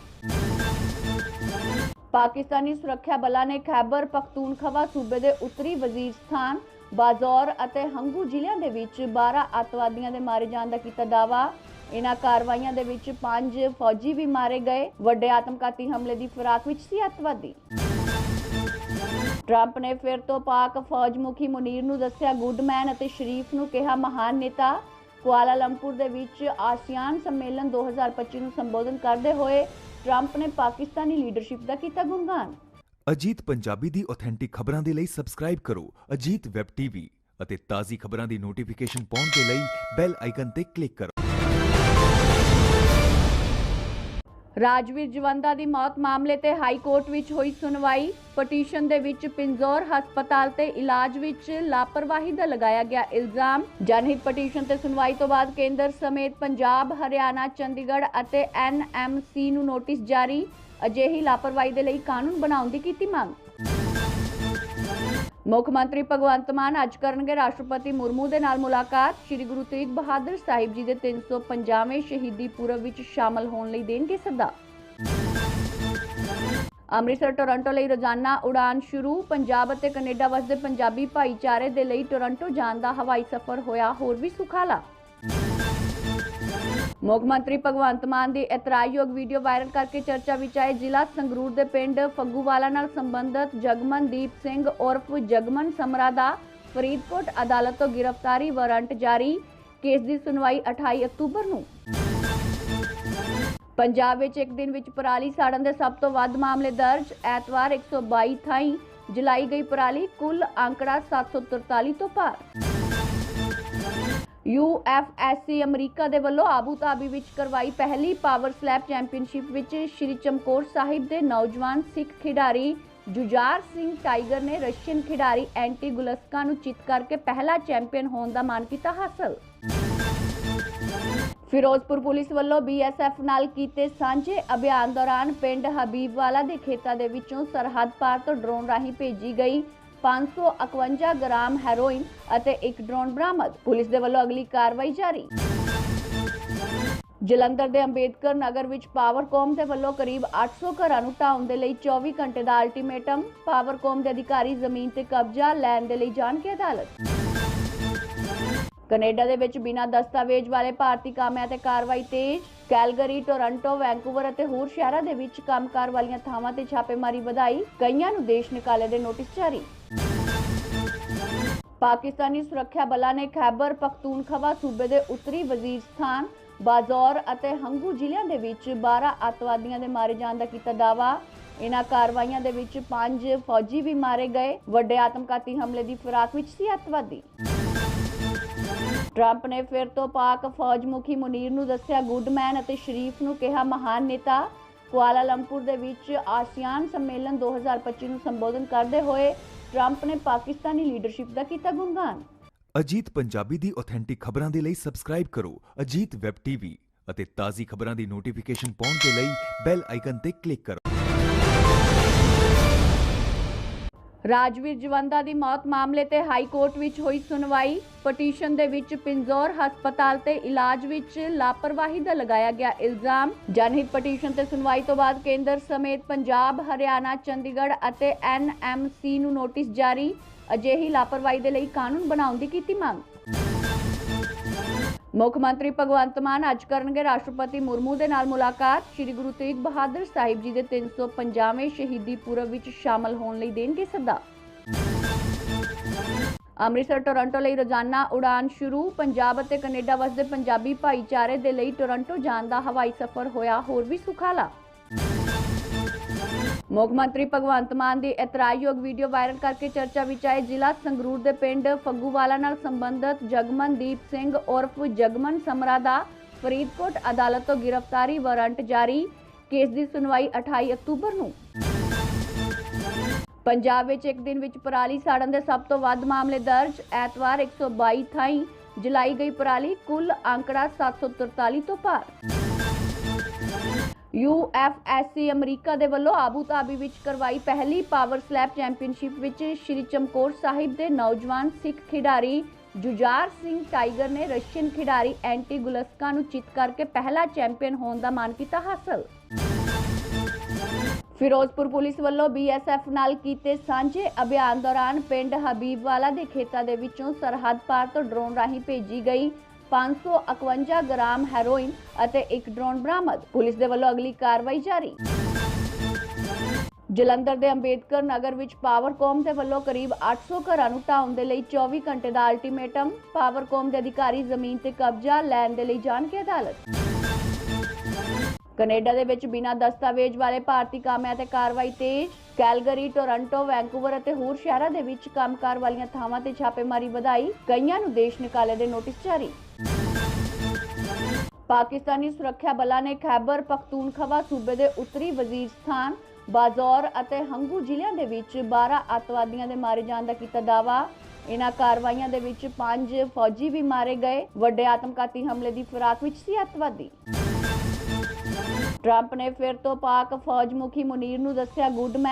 ਪਾਕਿਸਤਾਨੀ ਸੁਰੱਖਿਆ ਬਲਾਂ ਨੇ ਖੈਬਰ ਪਖਤੂਨਖਵਾ ਸੂਬੇ ਦੇ ਉੱਤਰੀ ਵਜ਼ੀਰਸਤਾਨ ਬਾਜ਼ੌਰ ਅਤੇ ਹੰਗੂ ਜ਼ਿਲ੍ਹਿਆਂ ਦੇ ਵਿੱਚ 12 ਅੱਤਵਾਦੀਆਂ ਦੇ ਮਾਰੇ ਜਾਣ ਦਾ ਕੀਤਾ ਦਾਵਾ ਇਨ੍ਹਾਂ ਕਾਰਵਾਈਆਂ ਦੇ ਵਿੱਚ 5 ਫੌਜੀ ਵੀ ਮਾਰੇ ਗਏ। ਵੱਡੇ ਆਤਮਘਾਤੀ ਹਮਲੇ ਦੀ ਫਰਾਕ ਵਿੱਚ ਸੀ ਅੱਤਵਾਦੀ। ਟਰੰਪ ਨੇ ਫਿਰ ਤੋਂ ਪਾਕ ਫੌਜ ਮੁਖੀ ਮੁਨੀਰ ਨੂੰ ਦੱਸਿਆ ਗੁੱਡਮੈਨ ਅਤੇ ਸ਼ਰੀਫ ਨੂੰ ਕਿਹਾ ਮਹਾਨ ਨੇਤਾ। ਕੁਆਲਾਲੰਪੁਰ ਦੇ ਵਿੱਚ ਆਸੀਆਨ ਸੰਮੇਲਨ 2025 ਨੂੰ ਸੰਬੋਧਨ ਕਰਦੇ ਹੋਏ ਟਰੰਪ ਨੇ ਪਾਕਿਸਤਾਨੀ ਲੀਡਰਸ਼ਿਪ ਦਾ ਕੀਤਾ ਗੁਣਗਾਨ। ਅਜੀਤ ਪੰਜਾਬੀ ਦੀ ਆਥੈਂਟਿਕ ਖਬਰਾਂ ਦੇ ਲਈ ਸਬਸਕ੍ਰਾਈਬ ਕਰੋ ਅਜੀਤ ਵੈਬ ਟੀਵੀ ਅਤੇ ਤਾਜ਼ੀ ਖਬਰਾਂ ਦੀ ਨੋਟੀਫਿਕੇਸ਼ਨ ਪਾਉਣ ਦੇ ਲਈ ਬੈਲ ਆਈਕਨ ਤੇ ਕਲਿੱਕ ਕਰੋ। ਰਾਜਵੀਰ ਜਵੰਦਾ ਦੀ ਮੌਤ ਮਾਮਲੇ ਤੇ ਹਾਈ ਕੋਰਟ ਵਿੱਚ ਹੋਈ ਸੁਣਵਾਈ। ਪਟੀਸ਼ਨ ਦੇ ਵਿੱਚ ਪਿੰਜੌਰ ਹਸਪਤਾਲ ਤੇ ਇਲਾਜ ਵਿੱਚ ਲਾਪਰਵਾਹੀ ਦਾ ਲਗਾਇਆ ਗਿਆ ਇਲਜ਼ਾਮ। ਜਨਹਿਤ ਪਟੀਸ਼ਨ ਤੇ ਸੁਣਵਾਈ ਤੋਂ ਬਾਅਦ ਕੇਂਦਰ ਸਮੇਤ ਪੰਜਾਬ, ਹਰਿਆਣਾ, ਚੰਡੀਗੜ੍ਹ ਅਤੇ ਐਨਐਮਸੀ ਨੂੰ ਨੋਟਿਸ ਜਾਰੀ। ਅਜਿਹੀ ਲਾਪਰਵਾਹੀ ਦੇ ਲਈ ਕਾਨੂੰਨ ਬਣਾਉਣ ਦੀ ਕੀਤੀ ਮੰਗ। ਮੁੱਖ ਮੰਤਰੀ ਭਗਵੰਤ ਮਾਨ ਅੱਜ ਕਰਨਗੇ ਰਾਸ਼ਟਰਪਤੀ ਮੁਰਮੂ ਦੇ ਨਾਲ ਮੁਲਾਕਾਤ। ਸ੍ਰੀ ਗੁਰੂ ਤੇਗ ਬਹਾਦਰ ਸਾਹਿਬ ਜੀ ਦੇ 350ਵੇਂ ਸ਼ਹੀਦੀ ਪੁਰਬ ਵਿੱਚ ਸ਼ਾਮਲ ਹੋਣ ਲਈ ਦੇਣਗੇ ਸੱਦਾ। ਅੰਮ੍ਰਿਤਸਰ, ਟੋਰਾਂਟੋ ਲਈ ਰੋਜ਼ਾਨਾ ਉਡਾਨ ਸ਼ੁਰੂ। ਪੰਜਾਬ ਅਤੇ ਕੈਨੇਡਾ ਵਸਦੇ ਪੰਜਾਬੀ ਭਾਈਚਾਰੇ ਦੇ ਲਈ ਟੋਰਾਂਟੋ ਜਾਣ ਦਾ ਹਵਾਈ ਸਫ਼ਰ ਹੋਇਆ ਹੋਰ ਵੀ ਸੁਖਾਲਾ। ਮੁੱਖ ਮੰਤਰੀ ਭਗਵੰਤ ਮਾਨ ਦੀ ਇਤਰਾਜ਼ਯੋਗ ਵੀਡੀਓ ਵਾਇਰਲ ਕਰਕੇ ਚਰਚਾ ਵਿੱਚ ਆਏ ਜ਼ਿਲ੍ਹਾ ਸੰਗਰੂਰ ਦੇ ਪਿੰਡ ਫੱਗੂਵਾਲਾ ਨਾਲ ਸੰਬੰਧਤ ਜਗਮਨਦੀਪ ਸਿੰਘ ਉਰਫ ਜਗਮਨ ਸਮਰਾ ਦਾ ਫਰੀਦਕੋਟ ਅਦਾਲਤ ਤੋਂ ਗ੍ਰਿਫਤਾਰੀ ਵਾਰੰਟ ਜਾਰੀ। ਕੇਸ ਦੀ ਸੁਣਵਾਈ 28 ਅਕਤੂਬਰ ਨੂੰ। ਪੰਜਾਬ ਵਿੱਚ ਇੱਕ ਦਿਨ ਵਿੱਚ ਪਰਾਲੀ ਸਾੜਨ ਦੇ ਸਭ ਤੋਂ ਵੱਧ ਮਾਮਲੇ ਦਰਜ। ਐਤਵਾਰ 122 ਥਾਈਂ ਜਲਾਈ ਗਈ ਪਰਾਲੀ ਕੁੱਲ ਅੰਕੜਾ 743 ਤੋਂ ਪਾਰ। UFSC ਅਮਰੀਕਾ ਦੇ ਵੱਲੋਂ ਆਬੂ ਧਾਬੀ ਵਿੱਚ ਕਰਵਾਈ ਪਹਿਲੀ ਪਾਵਰ ਸਲੈਪ ਚੈਂਪੀਅਨਸ਼ਿਪ ਵਿੱਚ ਸ਼੍ਰੀ ਚਮਕੌਰ ਸਾਹਿਬ ਦੇ ਨੌਜਵਾਨ ਸਿੱਖ ਖਿਡਾਰੀ ਜੁਜਾਰ ਸਿੰਘ ਟਾਈਗਰ ਨੇ ਰਸ਼ੀਅਨ ਖਿਡਾਰੀ ਐਂਟੀ ਗੁਲਸਕਾ ਨੂੰ ਚਿੱਤ ਕਰਕੇ ਪਹਿਲਾ ਚੈਂਪੀਅਨ ਹੋਣ ਦਾ ਮਾਣ ਕੀਤਾ ਹਾਸਲ। ਫਿਰੋਜ਼ਪੁਰ ਪੁਲਿਸ ਵੱਲੋਂ ਬੀਐਸਐਫ ਨਾਲ ਕੀਤੇ ਸਾਂਝੇ ਅਭਿਆਨ ਦੌਰਾਨ ਪਿੰਡ ਹਬੀਬਵਾਲਾ ਦੇ ਖੇਤਾਂ ਦੇ ਵਿੱਚੋਂ ਸਰਹੱਦ ਪਾਰ ਤੋਂ ਡਰੋਨ ਰਾਹੀਂ ਭੇਜੀ ਗਈ। 551 ਗ੍ਰਾਮ ਹੈਰੋਇਨ ਅਤੇ ਇੱਕ ਡਰੋਨ ਬਰਾਮਦ। ਪੁਲਿਸ ਦੇ ਵੱਲੋਂ ਅਗਲੀ ਕਾਰਵਾਈ ਜਾਰੀ। ਜਲੰਧਰ ਦੇ ਅੰਬੇਦਕਰ ਨਗਰ ਵਿੱਚ ਪਾਵਰਕੌਮ ਦੇ ਵੱਲੋਂ ਕਰੀਬ 800 ਘਰਾਂ ਨੂੰ ਢਾਉਣ ਦੇ ਲਈ 24 ਘੰਟੇ ਦਾ ਅਲਟੀਮੇਟਮ ਪਾਵਰਕੌਮ ਦੇ ਅਧਿਕਾਰੀ ਜ਼ਮੀਨ ਤੇ ਕਬਜ਼ਾ ਲੈਣ ਦੇ ਲਈ ਜਾਣਗੇ ਅਦਾਲਤ। ਕੈਨੇਡਾ ਦੇ ਵਿੱਚ ਬਿਨਾਂ ਦਸਤਾਵੇਜ਼ ਵਾਲੇ ਭਾਰਤੀ ਕਾਮਿਆਂ ਤੇ ਕਾਰਵਾਈ ਤੇਜ਼। ਕੈਲਗਰੀ, ਟੋਰਾਂਟੋ, ਵੈਂਕੂਵਰ ਅਤੇ ਹੋਰ ਸ਼ਹਿਰਾਂ ਦੇ ਵਿੱਚ ਕੰਮਕਾਰ ਵਾਲੀਆਂ ਥਾਵਾਂ ਤੇ ਛਾਪੇਮਾਰੀ ਵਧਾਈ। ਕਈਆਂ ਨੂੰ ਦੇਸ਼ ਨਿਕਾਲੇ ਦੇ ਨੋਟਿਸ ਜਾਰੀ। ਪਾਕਿਸਤਾਨੀ ਸੁਰੱਖਿਆ ਬਲਾਂ ਨੇ ਖੈਬਰ ਪਖਤੂਨਖਵਾ ਸੂਬੇ ਦੇ ਉੱਤਰੀ ਵਜ਼ੀਰਸਤਾਨ ਬਾਜ਼ੌਰ ਅਤੇ ਹੰਗੂ ਜ਼ਿਲ੍ਹਿਆਂ ਦੇ ਵਿੱਚ 12 ਅੱਤਵਾਦੀਆਂ ਦੇ ਮਾਰੇ ਜਾਣ ਦਾ ਕੀਤਾ ਦਾਵਾ ਇਨ੍ਹਾਂ ਕਾਰਵਾਈਆਂ ਦੇ ਵਿੱਚ ਪੰਜ ਫੌਜੀ ਵੀ ਮਾਰੇ ਗਏ। ਵੱਡੇ ਆਤਮਘਾਤੀ ਹਮਲੇ ਦੀ ਫਿਰਾਕ ਵਿੱਚ ਸੀ ਅੱਤਵਾਦੀ। ਟਰੰਪ ਨੇ ਫਿਰ ਤੋਂ ਪਾਕ ਫੌਜ ਮੁਖੀ ਮੁਨੀਰ ਨੂੰ ਦੱਸਿਆ ਗੁੱਡਮੈਨ ਅਤੇ ਸ਼ਰੀਫ ਨੂੰ ਕਿਹਾ ਮਹਾਨ ਨੇਤਾ। ਕੁਆਲਾਲੰਪੁਰ ਦੇ ਵਿੱਚ ਆਸੀਆਨ ਸੰਮੇਲਨ 2025 ਨੂੰ ਸੰਬੋਧਨ ਕਰਦੇ ਹੋਏ ਟਰੰਪ ਨੇ ਪਾਕਿਸਤਾਨੀ ਲੀਡਰਸ਼ਿਪ ਦਾ ਕੀਤਾ ਗੁਣਗਾਨ। ਅਜੀਤ ਪੰਜਾਬੀ ਦੀ ਆਥੈਂਟਿਕ ਖਬਰਾਂ ਦੇ ਲਈ ਸਬਸਕ੍ਰਾਈਬ ਕਰੋ ਅਜੀਤ ਵੈਬ ਟੀਵੀ ਅਤੇ ਤਾਜ਼ੀ ਖਬਰਾਂ ਦੀ ਨੋਟੀਫਿਕੇਸ਼ਨ ਪਾਉਣ ਦੇ ਲਈ ਬੈਲ ਆਈਕਨ ਤੇ ਕਲਿੱਕ ਕਰੋ। ਰਾਜਵੀਰ ਜਵੰਦਾ ਦੀ ਮੌਤ ਮਾਮਲੇ ਤੇ ਹਾਈ ਕੋਰਟ ਵਿੱਚ ਹੋਈ ਸੁਣਵਾਈ। ਪਟੀਸ਼ਨ ਦੇ ਵਿੱਚ ਪਿੰਜੌਰ ਹਸਪਤਾਲ ਤੇ ਇਲਾਜ ਵਿੱਚ ਲਾਪਰਵਾਹੀ ਦਾ ਲਗਾਇਆ ਗਿਆ ਇਲਜ਼ਾਮ। ਜਨਹਿਤ ਪਟੀਸ਼ਨ ਤੇ ਸੁਣਵਾਈ ਤੋਂ ਬਾਅਦ ਕੇਂਦਰ ਸਮੇਤ ਪੰਜਾਬ, ਹਰਿਆਣਾ, ਚੰਡੀਗੜ੍ਹ ਅਤੇ ਐਨਐਮਸੀ ਨੂੰ ਨੋਟਿਸ ਜਾਰੀ। ਅਜਿਹੀ ਲਾਪਰਵਾਹੀ ਦੇ ਲਈ ਕਾਨੂੰਨ ਬਣਾਉਣ ਦੀ ਕੀਤੀ ਮੰਗ। ਮੁੱਖ ਮੰਤਰੀ ਭਗਵੰਤ ਮਾਨ ਅੱਜ ਕਰਨਗੇ ਰਾਸ਼ਟਰਪਤੀ ਮੁਰਮੂ ਦੇ ਨਾਲ ਮੁਲਾਕਾਤ। ਸ੍ਰੀ ਗੁਰੂ ਤੇਗ ਬਹਾਦਰ ਸਾਹਿਬ ਜੀ ਦੇ 350ਵੇਂ ਸ਼ਹੀਦੀ ਪੁਰਬ ਵਿੱਚ ਸ਼ਾਮਲ ਹੋਣ ਲਈ ਦੇਣਗੇ ਸੱਦਾ। ਅੰਮ੍ਰਿਤਸਰ, ਟੋਰਾਂਟੋ ਲਈ ਰੋਜ਼ਾਨਾ ਉਡਾਨ ਸ਼ੁਰੂ। ਪੰਜਾਬ ਅਤੇ ਕੈਨੇਡਾ ਵਸਦੇ ਪੰਜਾਬੀ ਭਾਈਚਾਰੇ ਦੇ ਲਈ ਟੋਰਾਂਟੋ ਜਾਣ ਦਾ ਹਵਾਈ ਸਫ਼ਰ ਹੋਇਆ ਹੋਰ ਵੀ ਸੁਖਾਲਾ। ਮੁੱਖ ਮੰਤਰੀ ਭਗਵੰਤ ਮਾਨ ਦੀ ਇਤਰਾਜ਼ਯੋਗ ਵੀਡੀਓ ਵਾਇਰਲ ਕਰਕੇ ਚਰਚਾ ਵਿੱਚ ਆਏ ਜ਼ਿਲ੍ਹਾ ਸੰਗਰੂਰ ਦੇ ਪਿੰਡ ਫੱਗੂਵਾਲਾ ਨਾਲ ਸੰਬੰਧਿਤ ਜਗਮਨਦੀਪ ਸਿੰਘ ਉਰਫ ਜਗਮਨ ਸਮਰਾ ਦਾ ਫਰੀਦਕੋਟ ਅਦਾਲਤ ਤੋਂ ਗ੍ਰਿਫਤਾਰੀ ਵਾਰੰਟ ਜਾਰੀ। ਕੇਸ ਦੀ ਸੁਣਵਾਈ 28 ਅਕਤੂਬਰ ਨੂੰ। ਪੰਜਾਬ ਵਿੱਚ ਇੱਕ ਦਿਨ ਵਿੱਚ ਪਰਾਲੀ ਸਾੜਨ ਦੇ ਸਭ ਤੋਂ ਵੱਧ ਮਾਮਲੇ ਦਰਜ। ਐਤਵਾਰ 122 ਥਾਈਂ ਜਲਾਈ ਗਈ ਪਰਾਲੀ, ਕੁੱਲ ਅੰਕੜਾ 743 ਤੋਂ ਪਾਰ। UFSC ਅਮਰੀਕਾ ਦੇ ਵੱਲੋਂ ਆਬੂ ਧਾਬੀ ਵਿੱਚ ਕਰਵਾਈ ਪਹਿਲੀ ਪਾਵਰ ਸਲੈਪ ਚੈਂਪੀਅਨਸ਼ਿਪ ਵਿੱਚ ਸ਼੍ਰੀ ਚਮਕੌਰ ਸਾਹਿਬ ਦੇ ਨੌਜਵਾਨ ਸਿੱਖ ਖਿਡਾਰੀ ਜੁਜਾਰ ਸਿੰਘ ਟਾਈਗਰ ਨੇ ਰਸ਼ੀਅਨ ਖਿਡਾਰੀ ਐਂਟੀ ਗੁਲਸਕਾ ਨੂੰ ਚਿੱਤ ਕਰਕੇ ਪਹਿਲਾ ਚੈਂਪੀਅਨ ਹੋਣ ਦਾ ਮਾਣ ਕੀਤਾ ਹਾਸਲ। ਫਿਰੋਜ਼ਪੁਰ ਪੁਲਿਸ ਵੱਲੋਂ ਬੀਐਸਐਫ ਨਾਲ ਕੀਤੇ ਸਾਂਝੇ ਅਭਿਆਨ ਦੌਰਾਨ ਪਿੰਡ ਹਬੀਬਵਾਲਾ ਦੇ ਖੇਤਾਂ ਦੇ ਵਿੱਚੋਂ ਸਰਹੱਦ ਪਾਰ ਤੋਂ ਡਰੋਨ ਰਾਹੀਂ ਭੇਜੀ ਗਈ। 551 ਗ੍ਰਾਮ ਹੈਰੋਇਨ ਅਤੇ ਇੱਕ ਡਰੋਨ ਬਰਾਮਦ। ਪੁਲਿਸ ਦੇ ਵੱਲੋਂ ਅਗਲੀ ਕਾਰਵਾਈ ਜਾਰੀ। ਜਲੰਧਰ ਦੇ ਅੰਬੇਦਕਰ ਨਗਰ ਵਿੱਚ ਪਾਵਰਕੌਮ ਦੇ ਵੱਲੋਂ ਕਰੀਬ 800 ਘਰਾਂ ਨੂੰ ਢਾਉਣ ਦੇ ਲਈ 24 ਘੰਟੇ ਦਾ ਅਲਟੀਮੇਟਮ ਪਾਵਰਕੌਮ ਦੇ ਅਧਿਕਾਰੀ ਜ਼ਮੀਨ ਤੇ ਕਬਜ਼ਾ ਲੈਣ ਦੇ ਲਈ ਜਾਣਗੇ ਅਦਾਲਤ। ਕੈਨੇਡਾ ਦੇ ਵਿੱਚ ਬਿਨਾਂ ਦਸਤਾਵੇਜ਼ ਵਾਲੇ ਭਾਰਤੀ ਕਾਮਿਆਂ ਤੇ ਕਾਰਵਾਈ ਤੇਜ਼ ਕੈਲਗਰੀ, ਟੋਰਾਂਟੋ ਵੈਂਕੂਵਰ ਅਤੇ ਹੋਰ ਸ਼ਹਿਰਾਂ ਦੇ ਵਿੱਚ ਕੰਮਕਾਰ ਵਾਲੀਆਂ ਥਾਵਾਂ ਤੇ ਛਾਪੇਮਾਰੀ ਵਧਾਈ ਕਈਆਂ ਨੂੰ ਦੇਸ਼ ਨਿਕਾਲੇ ਦੇ ਨੋਟਿਸ ਜਾਰੀ। ਪਾਕਿਸਤਾਨੀ ਸੁਰੱਖਿਆ ਬਲਾਂ ਨੇ ਖੈਬਰ ਪਖਤੂਨਖਵਾ ਸੂਬੇ ਦੇ ਉੱਤਰੀ ਵਜ਼ੀਰਸਤਾਨ ਬਾਜ਼ੌਰ ਅਤੇ ਹੰਗੂ ਜ਼ਿਲ੍ਹਿਆਂ ਦੇ ਵਿੱਚ 12 ਅੱਤਵਾਦੀਆਂ ਦੇ ਮਾਰੇ ਜਾਣ ਦਾ ਕੀਤਾ ਦਾਵਾ ਇਨ੍ਹਾਂ ਕਾਰਵਾਈਆਂ ਦੇ ਵਿੱਚ ਪੰਜ ਫੌਜੀ ਵੀ ਮਾਰੇ ਗਏ। ਵੱਡੇ ਆਤਮਘਾਤੀ ਹਮਲੇ ਦੀ ਫਿਰਾਕ ਵਿੱਚ ਸੀ ਅੱਤਵਾਦੀ। ਟਰੰਪ ਨੇ ਫਿਰ ਤੋਂ ਪਾਕ ਫੌਜ ਮੁਖੀ ਮੁਨੀਰ ਨੂੰ ਦੱਸਿਆ ਗੁੱਡਮੈਨ